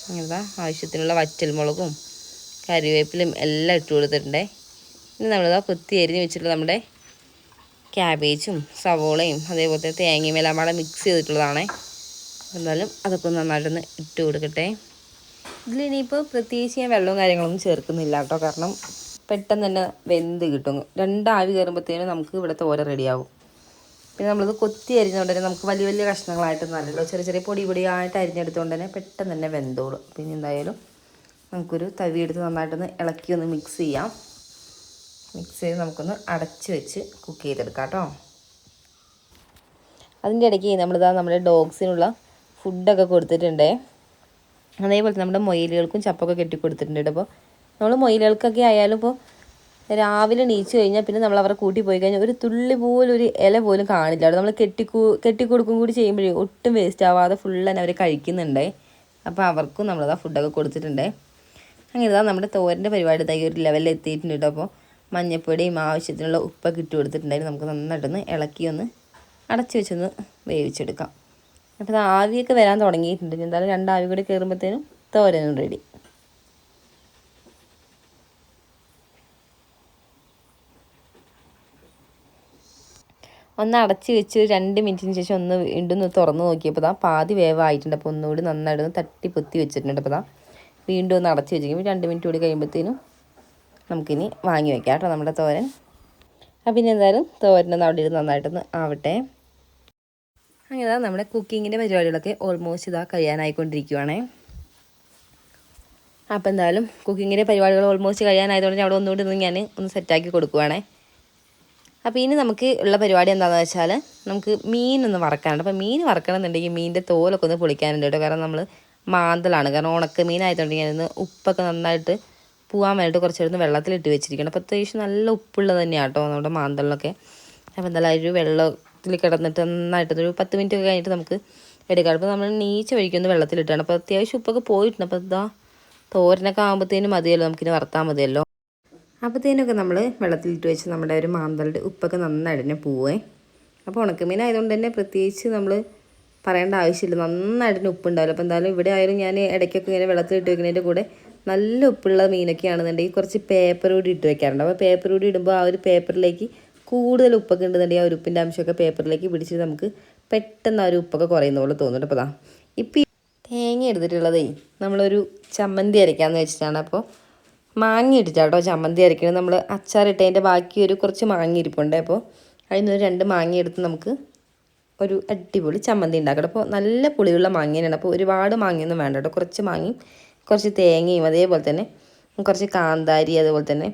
അങ്ങനത്തെ ആവശ്യത്തിനുള്ള വറ്റൽമുളകും കറിവേപ്പിലും എല്ലാം ഇട്ട് കൊടുത്തിട്ടുണ്ടേ. ഇനി നമ്മളിതാ കൊത്തി എരിഞ്ഞ് വെച്ചിട്ടുള്ള നമ്മുടെ ക്യാബേജും സവോളയും അതേപോലെ തേങ്ങയും എല്ലാം മിക്സ് ചെയ്തിട്ടുള്ളതാണേ. എന്നാലും അതൊക്കെ നന്നായിട്ടൊന്ന് ഇട്ട് കൊടുക്കട്ടെ. ഇതിലിനിയിപ്പോൾ പ്രത്യേകിച്ച് ഞാൻ വെള്ളവും കാര്യങ്ങളൊന്നും ചേർക്കുന്നില്ല കേട്ടോ. കാരണം പെട്ടെന്ന് തന്നെ വെന്ത് കിട്ടും. രണ്ടാവി കയറുമ്പോഴത്തേനും നമുക്ക് ഇവിടെ തോര റെഡിയാവും. പിന്നെ നമ്മളിത് കൊത്തി അരിഞ്ഞുകൊണ്ട് തന്നെ നമുക്ക് വലിയ വലിയ കഷ്ണങ്ങളായിട്ട് അല്ലല്ലോ. ചെറിയ ചെറിയ പൊടി പൊടിയായിട്ട് അരിഞ്ഞെടുത്തുകൊണ്ട് തന്നെ പെട്ടെന്ന് തന്നെ വെന്തോളും. പിന്നെ എന്തായാലും നമുക്കൊരു തവി എടുത്ത് നന്നായിട്ടൊന്ന് ഇളക്കി ഒന്ന് മിക്സ് ചെയ്യാം. മിക്സ് ചെയ്ത് നമുക്കൊന്ന് അടച്ച് വെച്ച് കുക്ക് ചെയ്തെടുക്കാം കേട്ടോ. അതിന്റെ ഇടയ്ക്ക് നമ്മളിതാ നമ്മുടെ ഡോഗ്സിനുള്ള ഫുഡൊക്കെ കൊടുത്തിട്ടുണ്ടേ. അതേപോലെ നമ്മുടെ മൊയിലുകൾക്കും ചപ്പൊക്കെ കെട്ടി കൊടുത്തിട്ടുണ്ട് അപ്പോൾ നമ്മൾ മൊയിലുകൾക്കൊക്കെ ആയാലും ഇപ്പോൾ രാവിലെ നീച്ചു കഴിഞ്ഞാൽ പിന്നെ നമ്മൾ അവരെ കൂട്ടി പോയി കഴിഞ്ഞാൽ ഒരു തുള്ളി പോലും ഒരു ഇല പോലും കാണില്ല അവിടെ നമ്മൾ കെട്ടിക്കൂ കെട്ടിക്കൊടുക്കും കൂടി ചെയ്യുമ്പോഴേ ഒട്ടും വേസ്റ്റ് ആവാതെ ഫുൾ തന്നെ അവർ കഴിക്കുന്നുണ്ടേ. അപ്പോൾ അവർക്കും നമ്മളതാ ഫുഡൊക്കെ കൊടുത്തിട്ടുണ്ടേ. അങ്ങനെ ഇതാ നമ്മുടെ തോരന്റെ പരിപാടി ഇതായി ഒരു ലെവലിൽ എത്തിയിട്ടുണ്ട് കേട്ടോ അപ്പോൾ മഞ്ഞപ്പൊടിയും ആവശ്യത്തിനുള്ള ഉപ്പൊക്കെ ഇട്ട് കൊടുത്തിട്ടുണ്ടായിരുന്നു. നമുക്ക് നന്നായിട്ടൊന്ന് ഇളക്കി ഒന്ന് അടച്ചു വെച്ചൊന്ന് വേവിച്ചെടുക്കാം. അപ്പോൾ ആവിയൊക്കെ വരാൻ തുടങ്ങിയിട്ടുണ്ട്. ഇനി രണ്ട് ആവി കൂടി കയറുമ്പോഴത്തേനും തോരനും റെഡി ഒന്ന് അടച്ച് വെച്ച് രണ്ട് മിനിറ്റിന് ശേഷം ഒന്ന് വീണ്ടും തുറന്ന് നോക്കിയപ്പോൾ ദാ പാതി വേവായിട്ടുണ്ട്. അപ്പോൾ ഒന്നുകൂടി നന്നായിട്ട് തട്ടി പൊത്തി വെച്ചിട്ടുണ്ട്. അപ്പോൾ ദാ വീണ്ടും ഒന്ന് അടച്ച് വെച്ചിരിക്കുമ്പോൾ രണ്ട് മിനിറ്റ് കൂടി കഴിയുമ്പോഴത്തേനും നമുക്കിനി വാങ്ങി വെക്കാം കേട്ടോ നമ്മുടെ തോരൻ. അപ്പം പിന്നെ എന്തായാലും തോരനൊന്ന് അവിടെ ഇരുന്ന് നന്നായിട്ടൊന്ന് ആവട്ടെ. അങ്ങനെ നമ്മുടെ കുക്കിങ്ങിന്റെ പരിപാടികളൊക്കെ ഓൾമോസ്റ്റ് ഇതാ കഴിയാനായിക്കൊണ്ടിരിക്കുവാണേ. അപ്പോൾ എന്തായാലും കുക്കിങ്ങിന്റെ പരിപാടികൾ ഓൾമോസ്റ്റ് കഴിയാനായതുകൊണ്ട് അവിടെ ഒന്നുകൂടി ഒന്ന് ഞാൻ ഒന്ന് സെറ്റാക്കി കൊടുക്കുവാണേ. അപ്പോൾ ഇനി നമുക്ക് ഉള്ള പരിപാടി എന്താണെന്ന് വെച്ചാൽ നമുക്ക് മീൻ ഒന്ന് വറക്കാനുണ്ട്. അപ്പോൾ മീൻ വറക്കണമെന്നുണ്ടെങ്കിൽ മീനിന്റെ തോലൊക്കെ ഒന്ന് പൊളിക്കാനുണ്ട് കേട്ടോ. കാരണം നമ്മൾ മാന്തലാണ്. കാരണം ഉണക്ക മീനായതുകൊണ്ട് ഞാനിന്ന് ഉപ്പൊക്കെ നന്നായിട്ട് പോകാൻ വേണ്ടിയിട്ട് കുറച്ച് നേരം വെള്ളത്തിലിട്ട് വെച്ചിരിക്കണം അപ്പോൾ അത്യാവശ്യം നല്ല ഉപ്പുള്ളത് തന്നെയാണ് കേട്ടോ നമ്മുടെ മാന്തലിനൊക്കെ അപ്പോൾ എന്തായാലും ഒരു വെള്ളത്തിൽ കിടന്നിട്ട് നന്നായിട്ട് ഒരു പത്ത് മിനിറ്റ് ഒക്കെ കഴിഞ്ഞിട്ട് നമുക്ക് എടുക്കാം. അപ്പോൾ നമ്മൾ നീച്ച വഴിക്കൊന്ന് വെള്ളത്തിലിട്ടാണ്. അപ്പോൾ അത്യാവശ്യം ഉപ്പൊക്കെ പോയിട്ടുണ്ട്. അപ്പോൾ ഇതാ തോരനൊക്കെ ആകുമ്പോഴത്തേനും മതിയല്ലോ നമുക്കിനി വറുത്താൽ മതിയല്ലോ. അപ്പോഴത്തേനൊക്കെ നമ്മൾ വെള്ളത്തിലിട്ട് വെച്ച് നമ്മുടെ ഒരു മാന്തളുടെ ഉപ്പൊക്കെ നന്നായിട്ട് തന്നെ പോവേ. അപ്പോൾ ഉണക്കമീൻ ആയതുകൊണ്ട് തന്നെ പ്രത്യേകിച്ച് നമ്മൾ പറയേണ്ട ആവശ്യമില്ല. നന്നായിട്ട് തന്നെ ഉപ്പുണ്ടാവില്ല. അപ്പോൾ എന്തായാലും ഇവിടെ ആയാലും ഞാൻ ഇടയ്ക്കൊക്കെ ഇങ്ങനെ വെള്ളത്തിലിട്ട് വെക്കുന്നതിന്റെ കൂടെ നല്ല ഉപ്പുള്ള മീനൊക്കെ ആണെന്നുണ്ടെങ്കിൽ കുറച്ച് പേപ്പർ കൂടി ഇട്ട് വെക്കാറുണ്ട്. അപ്പോൾ പേപ്പർ കൂടി ഇടുമ്പോൾ ആ ഒരു പേപ്പറിലേക്ക് കൂടുതൽ ഉപ്പൊക്കെ ഉണ്ടെന്നുണ്ടെങ്കിൽ ആ ഒരു ഉപ്പിന്റെ അംശമൊക്കെ പേപ്പറിലേക്ക് പിടിച്ചിട്ട് നമുക്ക് പെട്ടെന്ന് ആ ഒരു ഉപ്പൊക്കെ കുറയുന്ന പോലെ തോന്നുന്നുണ്ട് അപ്പോൾ അതാ ഇപ്പം തേങ്ങ എടുത്തിട്ടുള്ളതേ നമ്മളൊരു ചമ്മന്തി അരയ്ക്കാമെന്ന് വെച്ചിട്ടാണ്. അപ്പോൾ മാങ്ങ ഇട്ടിട്ടാട്ടോ ചമ്മന്തി അരയ്ക്കണത്. നമ്മൾ അച്ചാറിട്ടതിന്റെ ബാക്കി ഒരു കുറച്ച് മാങ്ങ ഇരിപ്പുണ്ട്. അപ്പോൾ അതിൽ നിന്ന് രണ്ട് മാങ്ങ എടുത്ത് നമുക്ക് ഒരു അടിപൊളി ചമ്മന്തി ഉണ്ടാക്കണം. അപ്പോൾ നല്ല പുളിയുള്ള മാങ്ങേനാണ് അപ്പോൾ ഒരുപാട് മാങ്ങയൊന്നും വേണ്ട കേട്ടോ. കുറച്ച് മാങ്ങയും കുറച്ച് തേങ്ങയും അതേപോലെ തന്നെ കുറച്ച് കാന്താരി അതുപോലെ തന്നെ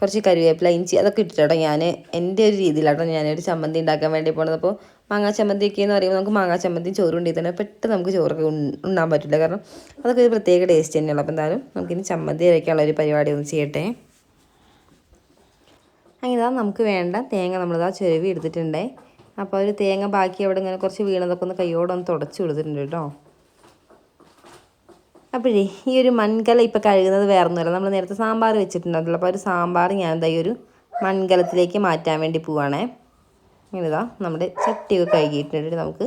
കുറച്ച് കരുവേപ്പില ഇഞ്ചി അതൊക്കെ ഇട്ടിട്ടോ ഞാൻ എന്റെ ഒരു രീതിയിലാട്ടോ ഞാനൊരു ചമ്മന്തി ഉണ്ടാക്കാൻ വേണ്ടി പോണത്. അപ്പോൾ മാങ്ങാ ചമ്മന്തി ഒക്കെ എന്ന് പറയുമ്പോൾ നമുക്ക് മാങ്ങാ ചമ്മന്തി ചോറ് ഉണ്ടെങ്കിൽ തന്നെ പെട്ടെന്ന് നമുക്ക് ചോറൊക്കെ ഉണ്ണാൻ പറ്റില്ല. കാരണം അതൊക്കെ ഒരു പ്രത്യേക ടേസ്റ്റ് തന്നെയുള്ളൂ അപ്പോൾ എന്തായാലും നമുക്കിനി ചമ്മന്തി അരയ്ക്കാനുള്ള ഒരു പരിപാടി ഒന്ന് ചെയ്യട്ടെ. അങ്ങനെ നമുക്ക് വേണ്ട തേങ്ങ നമ്മളിതാ ചെരുവി എടുത്തിട്ടുണ്ടേ. അപ്പോൾ ഒരു തേങ്ങ ബാക്കി അവിടെ ഇങ്ങനെ കുറച്ച് വീണതൊക്കെ ഒന്ന് കൈയോടൊന്ന് തുടച്ച് കൊടുത്തിട്ടുണ്ട് കേട്ടോ. അപ്പോഴേ ഈ ഒരു മൺകല ഇപ്പോൾ കഴുകുന്നത് വേറെ ഒന്നുമല്ല നമ്മൾ നേരത്തെ സാമ്പാർ വെച്ചിട്ടുണ്ടല്ലോ അപ്പോൾ ഒരു സാമ്പാർ ഞാൻ എന്താ ഈ ഒരു മൺകലത്തിലേക്ക് മാറ്റാൻ വേണ്ടി പോവാണേ. ഇതാ നമ്മുടെ ചട്ടിയൊക്കെ കഴുകിയിട്ടുണ്ട് നമുക്ക്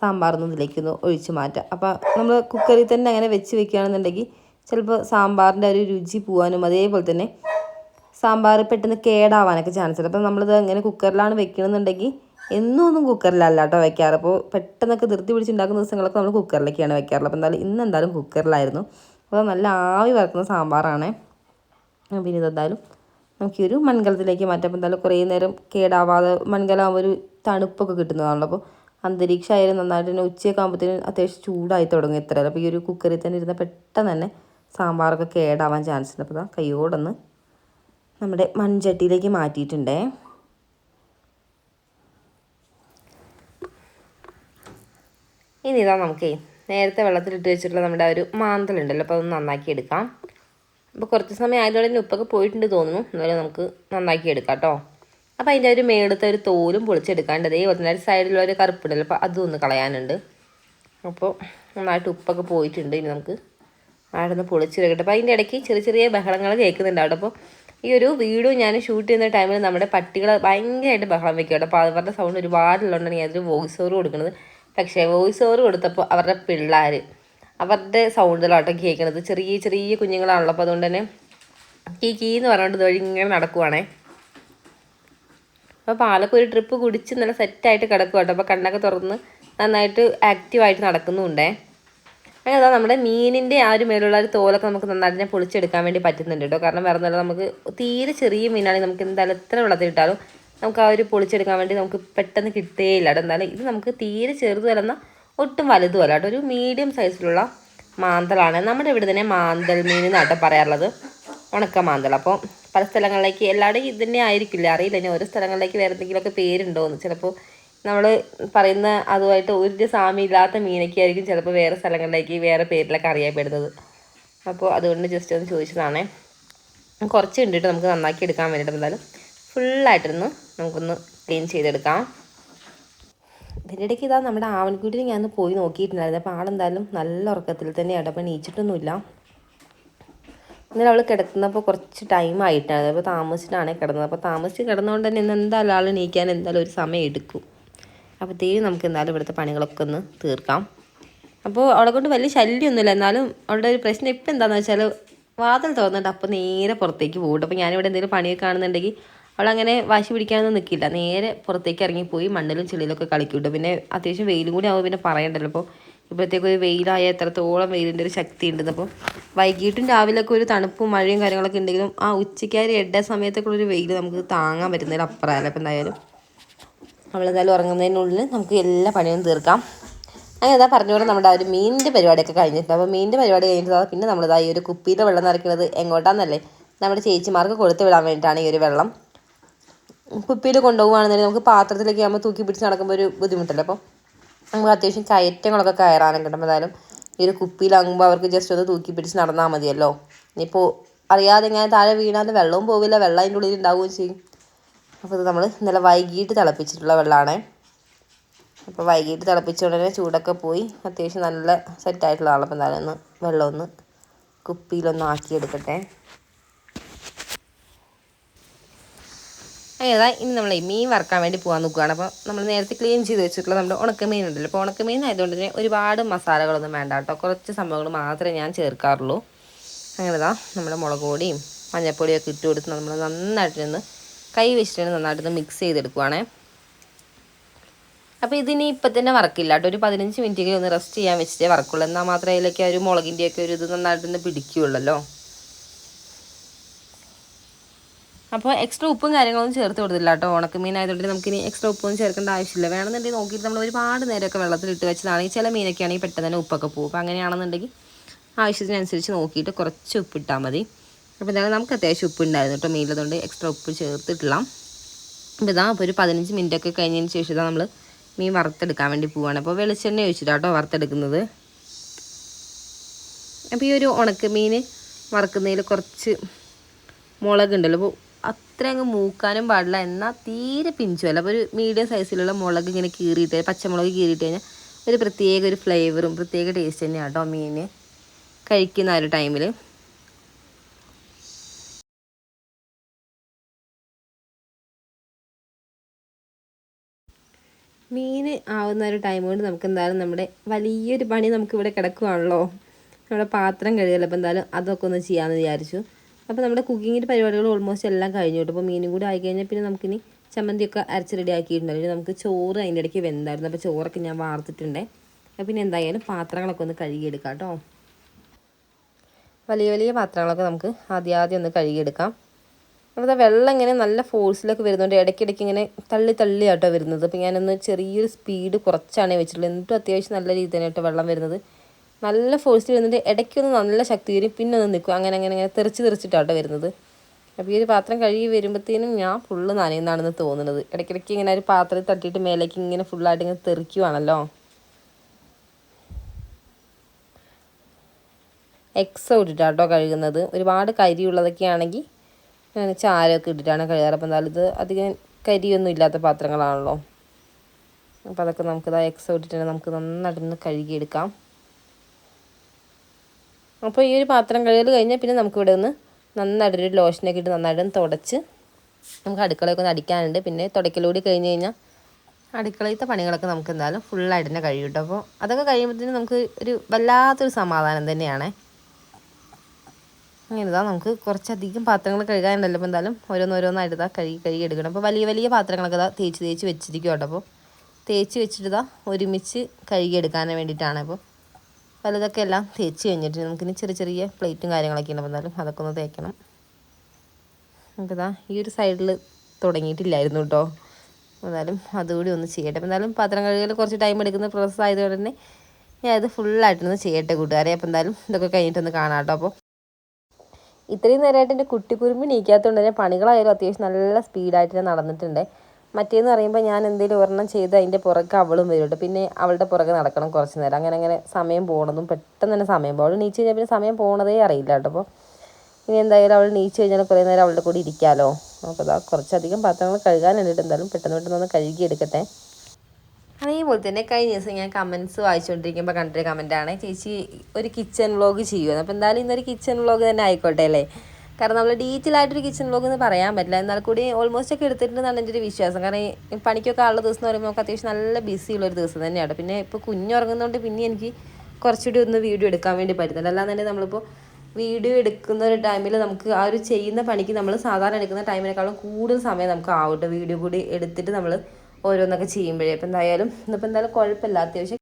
സാമ്പാറൊന്നും ഇതിലേക്കൊന്ന് ഒഴിച്ച് മാറ്റാം. അപ്പോൾ നമ്മൾ കുക്കറിൽ തന്നെ അങ്ങനെ വെച്ച് വെക്കുകയാണെന്നുണ്ടെങ്കിൽ ചിലപ്പോൾ സാമ്പാറിന്റെ ഒരു രുചി പോകാനും അതേപോലെ തന്നെ സാമ്പാർ പെട്ടെന്ന് കേടാവാനൊക്കെ ചാൻസ് ഉണ്ട്. അപ്പോൾ നമ്മളിത് അങ്ങനെ കുക്കറിലാണ് വെക്കണമെന്നുണ്ടെങ്കിൽ എന്നും ഒന്നും കുക്കറിലല്ല കേട്ടോ വെക്കാറ്. അപ്പോൾ പെട്ടെന്നൊക്കെ ധൃതി പിടിച്ചുണ്ടാക്കുന്ന ദിവസങ്ങളൊക്കെ നമ്മൾ കുക്കറിലേക്കാണ് വെക്കാറുള്ളത്. അപ്പോൾ എന്തായാലും ഇന്ന് എന്തായാലും കുക്കറിലായിരുന്നു. അപ്പോൾ നല്ല ആവി വറക്കുന്ന സാമ്പാറാണ്. പിന്നെ ഇതെന്തായാലും നമുക്ക് ഒരു മൺകലത്തിലേക്ക് മാറ്റാം. അപ്പോൾ എന്തായാലും കുറേ നേരം കേടാവാതെ മൺകലാകുമ്പോൾ ഒരു തണുപ്പൊക്കെ കിട്ടുന്നതാണല്ലോ. അപ്പോൾ അന്തരീക്ഷമായാലും നന്നായിട്ട് തന്നെ ഉച്ചയൊക്കെ ആകുമ്പോഴത്തേനും അത്യാവശ്യം ചൂടായി തുടങ്ങും എത്ര അപ്പോൾ ഈ ഒരു കുക്കറിൽ തന്നെ ഇരുന്ന പെട്ടെന്ന് തന്നെ സാമ്പാറൊക്കെ കേടാവാൻ ചാൻസ് ഉണ്ട് അപ്പോൾ ഇതാ കൈയോടൊന്ന് നമ്മുടെ മൺചട്ടിയിലേക്ക് മാറ്റിയിട്ടുണ്ടേ. ഇനി ഇതാ നമുക്കേ നേരത്തെ വെള്ളത്തിലിട്ട് വെച്ചിട്ടുള്ള നമ്മുടെ ആ ഒരു മാന്തലുണ്ടല്ലോ അപ്പോൾ അതൊന്ന് നന്നാക്കി എടുക്കാം. അപ്പോൾ കുറച്ച് സമയം ആയതോടെ തന്നെ ഉപ്പൊക്കെ പോയിട്ടുണ്ട് തോന്നുന്നു. എന്നാലും നമുക്ക് നന്നാക്കി എടുക്കാം കേട്ടോ. അപ്പോൾ അതിന്റെ ഒരു മേളത്തെ ഒരു തോലും പൊളിച്ചെടുക്കാണ്ട് അതേപോലെ തന്നെ സൈഡിലുള്ള ഒരു കറുപ്പുണ്ടല്ലോ അപ്പോൾ അതും ഒന്ന് കളയാനുണ്ട്. അപ്പോൾ നന്നായിട്ട് ഉപ്പൊക്കെ പോയിട്ടുണ്ട്. ഇനി നമുക്ക് അവിടെ നിന്ന് പൊളിച്ചെടുക്കട്ടെ. അപ്പോൾ അതിന്റെ ഇടയ്ക്ക് ചെറിയ ചെറിയ ബഹളങ്ങൾ കേൾക്കുന്നുണ്ട് അവിടെ. അപ്പോൾ ഈ ഒരു വീഡിയോ ഞാൻ ഷൂട്ട് ചെയ്യുന്ന ടൈമിൽ നമ്മുടെ പട്ടികൾ ഭയങ്കരമായിട്ട് ബഹളം വെക്കും കേട്ടോ. അപ്പോൾ അവരുടെ സൗണ്ട് ഒരുപാടുള്ളതുകൊണ്ടാണ് ഞാനൊരു വോയിസ് ഓവർ കൊടുക്കുന്നത്. പക്ഷേ വോയിസ് ഓവർ കൊടുത്തപ്പോൾ അവരുടെ പിള്ളേർ അവരുടെ സൗണ്ടുകളാട്ടോ കേൾക്കണത് ചെറിയ ചെറിയ കുഞ്ഞുങ്ങളാണല്ലോ. അപ്പോൾ അതുകൊണ്ട് തന്നെ കീ കീ എന്ന് പറഞ്ഞുകൊണ്ട് ഇതുവഴി ഇങ്ങനെ നടക്കുവാണേ. അപ്പോൾ പാലൊക്കെ ഒരു ട്രിപ്പ് കുടിച്ച് നല്ല സെറ്റായിട്ട് കിടക്കും കേട്ടോ. അപ്പോൾ കണ്ണൊക്കെ തുറന്ന് നന്നായിട്ട് ആക്റ്റീവായിട്ട് നടക്കുന്നുണ്ടേ. അങ്ങനെ അതാ നമ്മുടെ മീനിന്റെ ആ ഒരു മേലുള്ള ഒരു തോലൊക്കെ നമുക്ക് നന്നായിട്ട് പൊളിച്ചെടുക്കാൻ വേണ്ടി പറ്റുന്നുണ്ട് കേട്ടോ. കാരണം വേറെ നമുക്ക് തീരെ ചെറിയ മീനാണെങ്കിൽ നമുക്ക് എന്തായാലും എത്ര വെള്ളത്തിലിട്ടാലും നമുക്ക് ആ ഒരു പൊളിച്ചെടുക്കാൻ വേണ്ടി നമുക്ക് പെട്ടെന്ന് കിട്ടുകയില്ല കേട്ടോ എന്തായാലും ഇത് നമുക്ക് തീരെ ചെറുത് വരുന്ന ഒട്ടും വലുതുമല്ല കേട്ടോ ഒരു മീഡിയം സൈസിലുള്ള മാന്തളാണ്. നമ്മുടെ ഇവിടെ തന്നെ മാന്തൽ മീൻ എന്നാട്ടോ പറയാറുള്ളത്. ഉണക്ക മാന്തൽ അപ്പോൾ പല സ്ഥലങ്ങളിലേക്ക് എല്ലാവരുടെയും ഇത് തന്നെ ആയിരിക്കില്ല? അറിയില്ല. ഇനി ഓരോ സ്ഥലങ്ങളിലേക്ക് വേറെ എന്തെങ്കിലുമൊക്കെ പേരുണ്ടോ എന്ന്. ചിലപ്പോൾ നമ്മൾ പറയുന്ന അതുമായിട്ട് ഒരു സാമ്യമില്ലാത്ത മീനൊക്കെ ആയിരിക്കും ചിലപ്പോൾ വേറെ സ്ഥലങ്ങളിലേക്ക് വേറെ പേരിലൊക്കെ അറിയപ്പെടുന്നത്. അപ്പോൾ അതുകൊണ്ട് ജസ്റ്റ് ഒന്ന് ചോദിച്ചതാണേ. കുറച്ച് കണ്ടിട്ട് നമുക്ക് നന്നാക്കി എടുക്കാൻ വേണ്ടിയിട്ട് എന്തായാലും ഫുള്ളായിട്ടിരുന്ന് നമുക്കൊന്ന് ക്ലീൻ ചെയ്തെടുക്കാം. ഇതിന്റെ ഇടയ്ക്ക് ഇതാ നമ്മുടെ ആവൻകുട്ടിയിൽ ഞാൻ പോയി നോക്കിയിട്ടുണ്ടായിരുന്നു. അപ്പോൾ ആളെന്തായാലും നല്ല ഉറക്കത്തിൽ തന്നെയാണ് അപ്പോൾ നീച്ചിട്ടൊന്നുമില്ല ഇന്നലെ അവൾ കിടക്കുന്നപ്പോൾ കുറച്ച് ടൈം ആയിട്ടാണ്. അപ്പോൾ താമസിച്ചിട്ടാണ് കിടന്നത്. അപ്പോൾ താമസിച്ച് കിടന്നുകൊണ്ട് തന്നെ ഇന്ന് എന്തായാലും ആൾ നീക്കാൻ എന്തായാലും ഒരു സമയം എടുക്കും. അപ്പോൾ അപ്പോഴത്തേക്കും നമുക്ക് എന്തായാലും ഇവിടുത്തെ പണികളൊക്കെ ഒന്ന് തീർക്കാം. അപ്പോൾ അവളെ കൊണ്ട് വലിയ ശല്യമൊന്നുമില്ല. എന്നാലും അവളുടെ ഒരു പ്രശ്നം ഇപ്പം എന്താണെന്ന് വെച്ചാൽ വാതിൽ തുറന്നിട്ട് അപ്പോൾ നേരെ പുറത്തേക്ക് പോകും. അപ്പോൾ ഞാനിവിടെ എന്തെങ്കിലും പണിയൊക്കെ കാണുന്നുണ്ടെങ്കിൽ അവളങ്ങനെ വാശി പിടിക്കാനൊന്നും നിൽക്കില്ല നേരെ പുറത്തേക്ക് ഇറങ്ങിപ്പോയി മണ്ണിലും ചെളിയിലൊക്കെ കളിക്കൂട്ടും. പിന്നെ അത്യാവശ്യം വെയിലും കൂടി ആവും പിന്നെ പറയണ്ടല്ലോ. അപ്പോൾ ഇപ്പോഴത്തേക്ക് ഒരു വെയിലായ എത്രത്തോളം വെയിലിന്റെ ഒരു ശക്തി ഉണ്ടെന്ന് അപ്പോൾ വൈകിട്ടും രാവിലെയൊക്കെ ഒരു തണുപ്പും മഴയും കാര്യങ്ങളൊക്കെ ഉണ്ടെങ്കിലും ആ ഉച്ചയ്ക്കാര് എഡ സമയത്തൊക്കെ ഒരു വെയിൽ നമുക്ക് താങ്ങാൻ പറ്റുന്നതിൽ അപ്പുറമല്ല. അപ്പോൾ എന്തായാലും നമ്മളെന്തായാലും ഉറങ്ങുന്നതിനുള്ളിൽ നമുക്ക് എല്ലാ പണിയും തീർക്കാം. അങ്ങനെ അതാ പറഞ്ഞ പോലെ നമ്മുടെ ആ ഒരു മീനിന്റെ പരിപാടിയൊക്കെ കഴിഞ്ഞിട്ടുണ്ട്. അപ്പോൾ മീനിന്റെ പരിപാടി കഴിഞ്ഞിട്ട് പിന്നെ നമ്മളിതാ ഈ ഒരു കുപ്പിയിലെ വെള്ളം നിറയ്ക്കുന്നത് എങ്ങോട്ടാന്നല്ലേ? നമ്മുടെ ചേച്ചിമാർക്ക് കൊടുത്തു വിടാൻ വേണ്ടിയിട്ടാണ് ഈ ഒരു വെള്ളം. കുപ്പിയിൽ കൊണ്ടുപോകുകയാണെന്നുണ്ടെങ്കിൽ നമുക്ക് പാത്രത്തിലേക്ക് ആകുമ്പോൾ തൂക്കി പിടിച്ച് നടക്കുമ്പോൾ ഒരു ബുദ്ധിമുട്ടല്ലേ? അപ്പോൾ നമുക്ക് അത്യാവശ്യം കയറ്റങ്ങളൊക്കെ കയറാനൊക്കെ കിട്ടും എന്തായാലും ഈ ഒരു കുപ്പിയിലാകുമ്പോൾ അവർക്ക് ജസ്റ്റ് ഒന്ന് തൂക്കി പിടിച്ച് നടന്നാൽ മതിയല്ലോ. ഇനിയിപ്പോൾ അറിയാതെ ഇങ്ങനെ താഴെ വീണാൽ വെള്ളവും പോവില്ല. വെള്ളം അതിന്റെ ഉള്ളിൽ ഉണ്ടാവുകയും ചെയ്യും. അപ്പോൾ ഇത് നമ്മൾ ഇന്നലെ വൈകിട്ട് തിളപ്പിച്ചിട്ടുള്ള വെള്ളമാണ് അപ്പോൾ വൈകിട്ട് തിളപ്പിച്ച ഉടനെ ചൂടൊക്കെ പോയി. അത്യാവശ്യം നല്ല സെറ്റായിട്ടുള്ള ആളപ്പം എന്തായാലും ഒന്ന് വെള്ളം ഒന്ന് കുപ്പിയിലൊന്ന് ആക്കിയെടുക്കട്ടെ. ഏതാ ഇനി നമ്മൾ മീൻ വറക്കാൻ വേണ്ടി പോകാൻ നോക്കുകയാണ്. അപ്പോൾ നമ്മൾ നേരത്തെ ക്ലീൻ ചെയ്ത് വെച്ചിട്ടുള്ള നമ്മുടെ ഉണക്കമീൻ ഉണ്ടല്ലോ. അപ്പോൾ ഉണക്കമീൻ ആയതുകൊണ്ട് തന്നെ ഒരുപാട് മസാലകളൊന്നും വേണ്ട കേട്ടോ. കുറച്ച് സംഭവങ്ങൾ മാത്രമേ ഞാൻ ചേർക്കാറുള്ളൂ. അങ്ങനെതാ നമ്മുടെ മുളക് പൊടിയും മഞ്ഞൾപ്പൊടിയും ഒക്കെ ഇട്ട് കൊടുത്ത് നമ്മൾ നന്നായിട്ട് നിന്ന് കൈ വെച്ചിട്ട് നന്നായിട്ട് മിക്സ് ചെയ്തെടുക്കുവാണേ. അപ്പോൾ ഇതിനി ഇപ്പം തന്നെ വറക്കില്ല കേട്ടോ. ഒരു പതിനഞ്ച് മിനിറ്റ് ഒന്ന് റെസ്റ്റ് ചെയ്യാൻ വെച്ചിട്ടേ വറക്കുള്ളൂ. എന്നാൽ മാത്രമേ അതിലേക്ക് ഒരു മുളകിന്റെയൊക്കെ ഒരു ഇത് നന്നായിട്ടൊന്ന് പിടിക്കുകയുള്ളല്ലോ. അപ്പോൾ എക്സ്ട്രാ ഉപ്പും കാര്യങ്ങളൊന്നും ചേർത്ത് കൊടുത്തില്ല കേട്ടോ ഉണക്കമീൻ ആയതുകൊണ്ട് നമുക്കിനി എക്സ്ട്രാ ഉപ്പൊന്നും ചേർക്കേണ്ട ആവശ്യമില്ല. വേണമെന്നുണ്ടെങ്കിൽ നോക്കിയിട്ട് നമ്മൾ ഒരുപാട് നേരമൊക്കെ വെള്ളത്തിലിട്ട് വെച്ചതാണെങ്കിൽ ചില മീനൊക്കെ ആണെങ്കിൽ പെട്ടെന്ന് തന്നെ ഉപ്പൊക്കെ പോകും. അപ്പോൾ അങ്ങനെയാണെന്നുണ്ടെങ്കിൽ ആവശ്യത്തിനനുസരിച്ച് നോക്കിയിട്ട് കുറച്ച് ഉപ്പിട്ടാൽ മതി. അപ്പോൾ എന്തായാലും നമുക്ക് അത്യാവശ്യം ഉപ്പ് ഉണ്ടായിരുന്നു കേട്ടോ മീനിലതുകൊണ്ട് എക്സ്ട്രാ ഉപ്പ് ചേർത്തിട്ടില്ല. അപ്പോൾ ഇതാ അപ്പോൾ ഒരു പതിനഞ്ച് മിനിറ്റ് ഒക്കെ കഴിഞ്ഞതിന് ശേഷം ഇതാ നമ്മൾ മീൻ വറുത്തെടുക്കാൻ വേണ്ടി പോവുകയാണ് അപ്പോൾ വെളിച്ചെണ്ണ ഒഴിച്ചിട്ടാട്ടോ വറുത്തെടുക്കുന്നത്. അപ്പോൾ ഈ ഒരു ഉണക്കമീൻ വറുക്കുന്നതിൽ കുറച്ച് മുളകുണ്ടല്ലോ. അപ്പോൾ അത്ര അങ്ങ് മൂക്കാനും പാടില്ല. എന്നാൽ തീരെ പിഞ്ചുമല്ല അപ്പോൾ ഒരു മീഡിയം സൈസിലുള്ള മുളക് ഇങ്ങനെ കീറിയിട്ട് പച്ചമുളക് കീറിയിട്ട് കഴിഞ്ഞാൽ ഒരു പ്രത്യേക ഒരു ഫ്ലേവറും പ്രത്യേക ടേസ്റ്റ് തന്നെയാണ് കേട്ടോ മീൻ കഴിക്കുന്ന ആ ഒരു ടൈമിൽ മീൻ ആവുന്ന ഒരു ടൈം കൊണ്ട് നമുക്ക് എന്തായാലും നമ്മുടെ വലിയൊരു പണി നമുക്കിവിടെ കിടക്കുവാണല്ലോ. നമ്മുടെ പാത്രം കഴുകല്ലോ അപ്പോൾ എന്തായാലും അതൊക്കെ ഒന്ന് ചെയ്യാമെന്ന് വിചാരിച്ചു. അപ്പോൾ നമ്മുടെ കുക്കിങ്ങിന്റെ പരിപാടികൾ ഓൾമോസ്റ്റ് എല്ലാം കഴിഞ്ഞു കേട്ടോ. അപ്പോൾ മീനും കൂടി ആയിക്കഴിഞ്ഞാൽ പിന്നെ നമുക്കിനി ചമ്മന്തിയൊക്കെ അരച്ച് റെഡി ആക്കിയിട്ടുണ്ടായിരുന്നു നമുക്ക് ചോറ് അതിന്റെ ഇടയ്ക്ക് വെന്തായിരുന്നു. അപ്പോൾ ചോറൊക്കെ ഞാൻ വാർത്തിട്ടുണ്ട്. അപ്പോൾ പിന്നെ എന്തായാലും പാത്രങ്ങളൊക്കെ ഒന്ന് കഴുകിയെടുക്കാം കേട്ടോ. വലിയ വലിയ പാത്രങ്ങളൊക്കെ നമുക്ക് ആദ്യം ആദ്യം ഒന്ന് കഴുകിയെടുക്കാം. അപ്പോൾ വെള്ളം ഇങ്ങനെ നല്ല ഫോഴ്സിലൊക്കെ വരുന്നുണ്ട്. ഇടയ്ക്കിടയ്ക്ക് ഇങ്ങനെ തള്ളി തള്ളി ആട്ടോ വരുന്നത്. അപ്പോൾ ഞാനൊന്ന് ചെറിയൊരു സ്പീഡ് കുറച്ചാണ് വെച്ചിട്ടുള്ളത്. എന്നിട്ടും അത്യാവശ്യം നല്ല രീതിയിൽ വെള്ളം വരുന്നത്. നല്ല ഫോഴ്സിൽ വരുന്നുണ്ട്. ഇടയ്ക്കൊന്ന് നല്ല ശക്തി വരും പിന്നെ ഒന്ന് നിൽക്കും. അങ്ങനെ അങ്ങനെ അങ്ങനെ തെറിച്ച് തെറിച്ചിട്ടാട്ടോ വരുന്നത്. അപ്പോൾ ഈ ഒരു പാത്രം കഴുകി വരുമ്പോഴത്തേനും ഞാൻ ഫുള്ള് നനയുന്നതാണെന്ന് തോന്നുന്നത്. ഇടയ്ക്കിടയ്ക്ക് ഇങ്ങനെ ഒരു പാത്രത്തിൽ തട്ടിയിട്ട് മേലേക്ക് ഇങ്ങനെ ഫുള്ളായിട്ട് ഇങ്ങനെ തെറിക്കുവാണല്ലോ. എക്സോ ഇട്ടിട്ടാട്ടോ കഴുകുന്നത്. ഒരുപാട് കരിയുള്ളതൊക്കെ ആണെങ്കിൽ ഞാൻ ചാരമൊക്കെ ഇട്ടിട്ടാണ് കഴുകാറ്. അപ്പോൾ എന്തായാലും ഇത് അധികം കരിയൊന്നും ഇല്ലാത്ത പാത്രങ്ങളാണല്ലോ. അപ്പോൾ അതൊക്കെ നമുക്ക് എക്സോ എക്സ് ഇട്ടിട്ട് നമുക്ക് നന്നായിട്ടൊന്ന് കഴുകിയെടുക്കാം. അപ്പോൾ ഈ ഒരു പാത്രം കഴുകൽ കഴിഞ്ഞാൽ പിന്നെ നമുക്കിവിടെ ഒന്ന് നന്നായിട്ടൊരു ലോഷനൊക്കെ ഇട്ട് നന്നായിട്ടൊന്ന് തുടച്ച് നമുക്ക് അടുക്കളയൊക്കെ ഒന്ന് അടിക്കാനുണ്ട്. പിന്നെ തുടയ്ക്കലൂടി കഴിഞ്ഞ് കഴിഞ്ഞാൽ അടുക്കളയിലത്തെ പണികളൊക്കെ നമുക്ക് എന്തായാലും ഫുള്ളായിട്ട് തന്നെ കഴിയും കേട്ടോ അപ്പോൾ അതൊക്കെ കഴിയുമ്പോഴത്തേനും നമുക്ക് ഒരു വല്ലാത്തൊരു സമാധാനം തന്നെയാണേ. അങ്ങനെ ഇതാ നമുക്ക് കുറച്ചധികം പാത്രങ്ങൾ കഴുകാനുണ്ടല്ലോ. അപ്പോൾ എന്തായാലും ഓരോന്നോരോന്നായിട്ട് ഇതാ കഴുകി കഴുകി എടുക്കണം. അപ്പോൾ വലിയ വലിയ പാത്രങ്ങളൊക്കെ ഇതാ തേച്ച് തേച്ച് വെച്ചിരിക്കും കേട്ടോ അപ്പോൾ തേച്ച് വെച്ചിട്ട് ഇതാ ഒരുമിച്ച് കഴുകിയെടുക്കാൻ വേണ്ടിയിട്ടാണ്. അപ്പോൾ വലുതൊക്കെ എല്ലാം തേച്ച് കഴിഞ്ഞിട്ട് നമുക്കിനി ചെറിയ ചെറിയ പ്ലേറ്റും കാര്യങ്ങളൊക്കെ ഉണ്ട്. എന്നാലും അതൊക്കെ ഒന്ന് തേക്കണം. നമുക്കിതാ ഈ ഒരു സൈഡിൽ തുടങ്ങിയിട്ടില്ലായിരുന്നു കേട്ടോ. എന്നാലും അതുകൂടി ഒന്ന് ചെയ്യട്ടെ. എന്നാലും പാത്രം കഴുകൽ കുറച്ച് ടൈം എടുക്കുന്ന പ്രോസസ്സ് ആയതുകൊണ്ട് തന്നെ ഞാൻ അത് ഫുള്ളായിട്ടൊന്ന് ചെയ്യട്ടെ കൂട്ടുകാരെ. അപ്പോൾ എന്തായാലും ഇതൊക്കെ കഴിഞ്ഞിട്ടൊന്ന് കാണാം കേട്ടോ. അപ്പോൾ ഇത്രയും നേരമായിട്ട് എന്റെ കുട്ടിക്കുരുമ്പ് നീക്കാത്തതുകൊണ്ട് തന്നെ പണികളായാലും അത്യാവശ്യം നല്ല സ്പീഡായിട്ട് നടന്നിട്ടുണ്ട്. മറ്റേന്ന് പറയുമ്പോൾ ഞാൻ എന്തെങ്കിലും ഒരെണ്ണം ചെയ്ത് അതിന്റെ പുറകെ അവളും വരുമല്ലോ പിന്നെ അവളുടെ പുറകെ നടക്കണം കുറച്ച് നേരം. അങ്ങനെ അങ്ങനെ സമയം പോകണതും പെട്ടെന്ന് തന്നെ സമയം പോകും അവൾ നീച്ച് കഴിഞ്ഞാൽ പിന്നെ സമയം പോകണതേ അറിയില്ല കേട്ടോ അപ്പോൾ ഇനി എന്തായാലും അവൾ നീച്ച് കഴിഞ്ഞാൽ കുറേ നേരം അവളുടെ കൂടെ ഇരിക്കാമല്ലോ അപ്പോൾ അതാ കുറച്ചധികം പാത്രങ്ങൾ കഴുകാനുണ്ട് എന്തായാലും പെട്ടെന്ന് പെട്ടെന്ന് ഒന്ന് കഴുകി എടുക്കട്ടെ അതേപോലെ തന്നെ കഴിഞ്ഞ ദിവസം ഞാൻ കമൻസ് വായിച്ചുകൊണ്ടിരിക്കുമ്പോൾ കണ്ടൊരു ആണ്. ചേച്ചി ഒരു കിച്ചൺ വ്ളോഗ് ചെയ്യുമെന്ന് അപ്പോൾ എന്തായാലും ഇന്നൊരു കിച്ചൺ വ്ളോഗ് തന്നെ ആയിക്കോട്ടെ അല്ലേ? കാരണം നമ്മൾ ഡീറ്റെയിൽ ആയിട്ടൊരു കിച്ചൺ വ്ലോഗ് എന്ന് പറയാൻ പറ്റില്ല. എന്നാൽ കൂടി ഓൾമോസ്റ്റ് ഒക്കെ എടുത്തിട്ടുണ്ടെന്നാണ് എന്റെ ഒരു വിശ്വാസം. കാരണം പണിക്കൊക്കെ ആളുള്ള ദിവസം എന്ന് പറയുമ്പോൾ നമുക്ക് അത്യാവശ്യം നല്ല ഉള്ളൊരു ദിവസം തന്നെയാണ്. പിന്നെ ഇപ്പോൾ കുഞ്ഞുറങ്ങുന്നതുകൊണ്ട് പിന്നെ എനിക്ക് കുറച്ചുകൂടി ഒന്ന് വീഡിയോ എടുക്കാൻ വേണ്ടി പറ്റുന്നുണ്ട്. അല്ലാതെ തന്നെ നമ്മളിപ്പോൾ വീഡിയോ എടുക്കുന്ന ഒരു ടൈമിൽ നമുക്ക് ആ ഒരു ചെയ്യുന്ന പണിക്ക് നമ്മൾ സാധാരണ എടുക്കുന്ന ടൈമിനേക്കാളും കൂടുതൽ സമയം നമുക്ക് ആവട്ടെ വീഡിയോ കൂടി എടുത്തിട്ട് നമ്മൾ ഓരോന്നൊക്കെ ചെയ്യുമ്പോഴേ. അപ്പം എന്തായാലും ഇന്നിപ്പോൾ എന്തായാലും കുഴപ്പമില്ല. അത്യാവശ്യം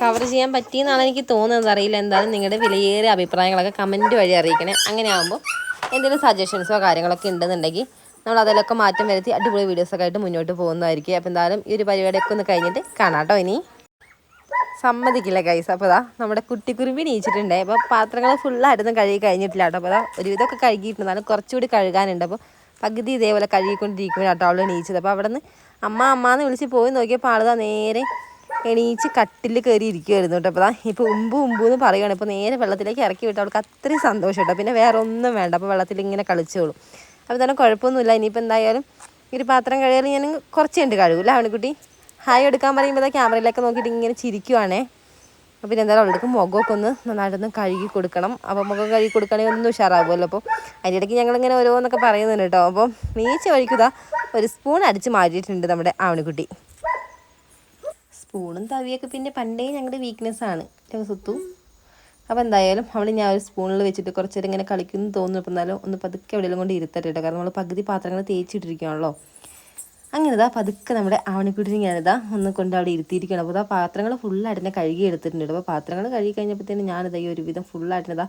കവർ ചെയ്യാൻ പറ്റിയെന്നാണ് എനിക്ക് തോന്നുന്നത്. അറിയില്ല. എന്തായാലും നിങ്ങളുടെ വിലയേറിയ അഭിപ്രായങ്ങളൊക്കെ കമന്റ് വഴി അറിയിക്കണേ. അങ്ങനെ ആകുമ്പോൾ എന്തെങ്കിലും സജഷൻസോ കാര്യങ്ങളൊക്കെ ഉണ്ടെന്നുണ്ടെങ്കിൽ നമ്മൾ അതിലൊക്കെ മാറ്റം വരുത്തി അടിപൊളി വീഡിയോസൊക്കെ ആയിട്ട് മുന്നോട്ട് പോകുന്നതായിരിക്കും. അപ്പോൾ എന്തായാലും ഈ ഒരു പരിപാടിയൊക്കെ ഒന്ന് കഴിഞ്ഞിട്ട് കാണാം കേട്ടോ ഇനി. സമ്മതിക്കില്ല ഗൈസ് അപ്പോൾ അതാ നമ്മുടെ കുട്ടിക്കുരുമ്പി നീച്ചിട്ടുണ്ട് അപ്പോൾ പാത്രങ്ങൾ ഫുള്ളായിരുന്നു കഴുകി കഴിഞ്ഞിട്ടില്ല കേട്ടോ. അപ്പോൾ അതാ ഒരുവിധമൊക്കെ കഴുകിയിട്ടുണ്ടാലും കുറച്ചുകൂടി കഴുകാനുണ്ട്. അപ്പോൾ പകുതി ഇതേപോലെ കഴുകിക്കൊണ്ടിരിക്കുമ്പോഴാട്ടോ അവൾ നീച്ചത് അപ്പോൾ അവിടെ നിന്ന് അമ്മ അമ്മ എന്ന് വിളിച്ച് പോയി നോക്കിയപ്പോൾ ആളുതാ നേരെ എണീച്ച് കട്ടിൽ കയറി ഇരിക്കുമായിരുന്നു കേട്ടോ. അപ്പോൾ ദാ ഇപ്പോൾ ഉമ്പു ഉമ്പു എന്ന് പറയുകയാണ് ഇപ്പോൾ നേരെ വെള്ളത്തിലേക്ക് ഇറക്കി വിട്ടു അവൾക്ക് അത്രയും സന്തോഷം കേട്ടോ. പിന്നെ വേറെ ഒന്നും വേണ്ട. അപ്പോൾ വെള്ളത്തിൽ ഇങ്ങനെ കളിച്ചോളൂ. അപ്പോൾ തന്നെ കുഴപ്പമൊന്നുമില്ല. ഇനിയിപ്പോൾ എന്തായാലും ഒരു പാത്രം കഴിയാലും ഞാൻ കുറച്ച് കണ്ട് കഴുകില്ല അവനെക്കുട്ടി ഹായ് എടുക്കാൻ പറയുമ്പോൾ ക്യാമറയിലൊക്കെ നോക്കിയിട്ട് ഇങ്ങനെ ചിരിക്കുവാണേ. അപ്പോൾ പിന്നെ എന്തായാലും അവൾക്ക് മുഖമൊക്കെ ഒന്ന് നന്നായിട്ടൊന്ന് കഴുകി കൊടുക്കണം. അപ്പോൾ മുഖം കഴുകി കൊടുക്കുകയാണെങ്കിൽ ഒന്നും ഉഷാറാകുമല്ലോ അപ്പോൾ അതിന്റെ ഇടയ്ക്ക് ഞങ്ങളിങ്ങനെ ഓരോന്നൊക്കെ പറയുന്നുണ്ട് കേട്ടോ. അപ്പോൾ മീച്ച വഴിക്കുക ഒരു സ്പൂൺ അടിച്ച് മാറ്റിയിട്ടുണ്ട് നമ്മുടെ ആവണിക്കുട്ടി. സ്പൂണും തവിയൊക്കെ പിന്നെ പണ്ടേ ഞങ്ങളുടെ വീക്ക്നെസ് ആണ്. സുത്തു? അപ്പോൾ എന്തായാലും അവൾ ഞാൻ ഒരു സ്പൂണിൽ വെച്ചിട്ട് കുറച്ച് നേരം ഇങ്ങനെ കളിക്കുന്നു തോന്നുന്നു. അപ്പോൾ എന്നാലും ഒന്ന് പതുക്കെ എവിടെയെങ്കിലും കൊണ്ട് ഇരുത്തട്ടെ കേട്ടോ കാരണം നമ്മൾ പകുതി പാത്രങ്ങൾ തേച്ചിട്ടിരിക്കുകയാണല്ലോ അങ്ങനെ ഇതാ പതുക്കെ നമ്മുടെ ആവണിക്കുട്ടിനെ ഞാനിതാ ഒന്ന് കൊണ്ട് അവിടെ ഇരുത്തിയിരിക്കണം അപ്പോൾ ഇതാ പാത്രങ്ങൾ ഫുള്ളായിട്ട് തന്നെ കഴുകി എടുത്തിട്ടുണ്ട് അപ്പോൾ പാത്രങ്ങൾ കഴുകി കഴിഞ്ഞപ്പോഴത്തേനും ഞാനിതാ ഈ ഒരുവിധം ഫുള്ളായിട്ട് ഇതാ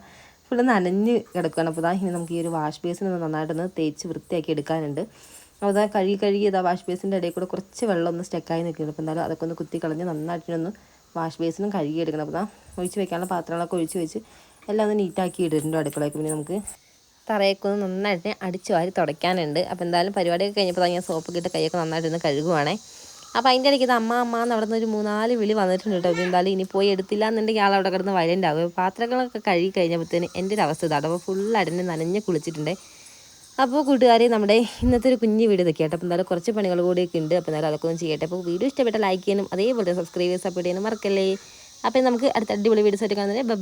ഫുള്ള് നനഞ്ഞ് കിടക്കുകയാണ് അപ്പോൾ ഇതാ ഇനി നമുക്ക് ഈ ഒരു വാഷ് ബേസിനൊന്ന് നന്നായിട്ടൊന്ന് തേച്ച് വൃത്തിയാക്കി എടുക്കാനുണ്ട്. അതാ കഴുകി കഴുകി ഇതാ വാഷ് ബേസിന്റെ ഇടയിൽ കൂടെ കുറച്ച് വെള്ളം ഒന്ന് സ്റ്റെക്കായി നിൽക്കുന്നത് അപ്പോൾ എന്തായാലും അതൊക്കെ ഒന്ന് കുത്തി കളഞ്ഞ് നന്നായിട്ടൊന്ന് വാഷ് ബേസിനും കഴുകി എടുക്കണം. അപ്പോൾ ഒഴിച്ച് വെക്കാനുള്ള പാത്രങ്ങളൊക്കെ ഒഴിച്ച് വെച്ച് എല്ലാം ഒന്ന് നീറ്റാക്കി ഇടുന്നുണ്ട് അടുക്കളയ്ക്ക്. പിന്നെ നമുക്ക് തറയൊക്കെ ഒന്ന് നന്നായിട്ട് അടിച്ചു വാരി തുടയ്ക്കാനുണ്ട്. അപ്പോൾ എന്തായാലും പരിപാടിയൊക്കെ കഴിഞ്ഞപ്പോൾ ഞാൻ സോപ്പ് ഇട്ട് കൈയൊക്കെ നന്നായിട്ടൊന്ന് കഴുകുവാണേ. അപ്പോൾ അതിന്റെ ഇടയ്ക്ക് ഇത് അമ്മ അമ്മ എന്ന് അവിടെ നിന്ന് ഒരു മൂന്നാൽ വിളി വന്നിട്ടുണ്ട് കേട്ടോ. എന്തായാലും ഇനി പോയി എടുത്തില്ല എന്നുണ്ടെങ്കിൽ ആൾ അവിടെ കിടന്ന് വരണ്ടാവും പാത്രങ്ങളൊക്കെ കഴുകി കഴിഞ്ഞപ്പോഴത്തേന് എന്റെ ഒരു അവസ്ഥ ഇതാണ് അപ്പോൾ ഫുൾ അടഞ്ഞ് നനഞ്ഞ് കുളിച്ചിട്ടുണ്ട്. അപ്പോൾ കൂട്ടുകാരെ നമ്മുടെ ഇന്നത്തെ ഒരു കുഞ്ഞു വീഡിയോ ഇതൊക്കെ അപ്പോൾ എന്തായാലും കുറച്ച് പണികൾ കൂടിയൊക്കെ ഉണ്ട്. അപ്പോൾ എന്തായാലും അതൊക്കെ ഒന്ന് ചെയ്യട്ടെ. അപ്പോൾ വീഡിയോ ഇഷ്ടപ്പെട്ട ലൈക്ക് ചെയ്യാനും അതേപോലെ സബ്സ്ക്രൈബ് സപ്പോർട്ട് ചെയ്യാനും മറക്കല്ലേ. അപ്പോൾ നമുക്ക് അടുത്ത അടിപൊളി വീഡിയോസ് ആയിട്ട് കാണുന്നത് ബൈ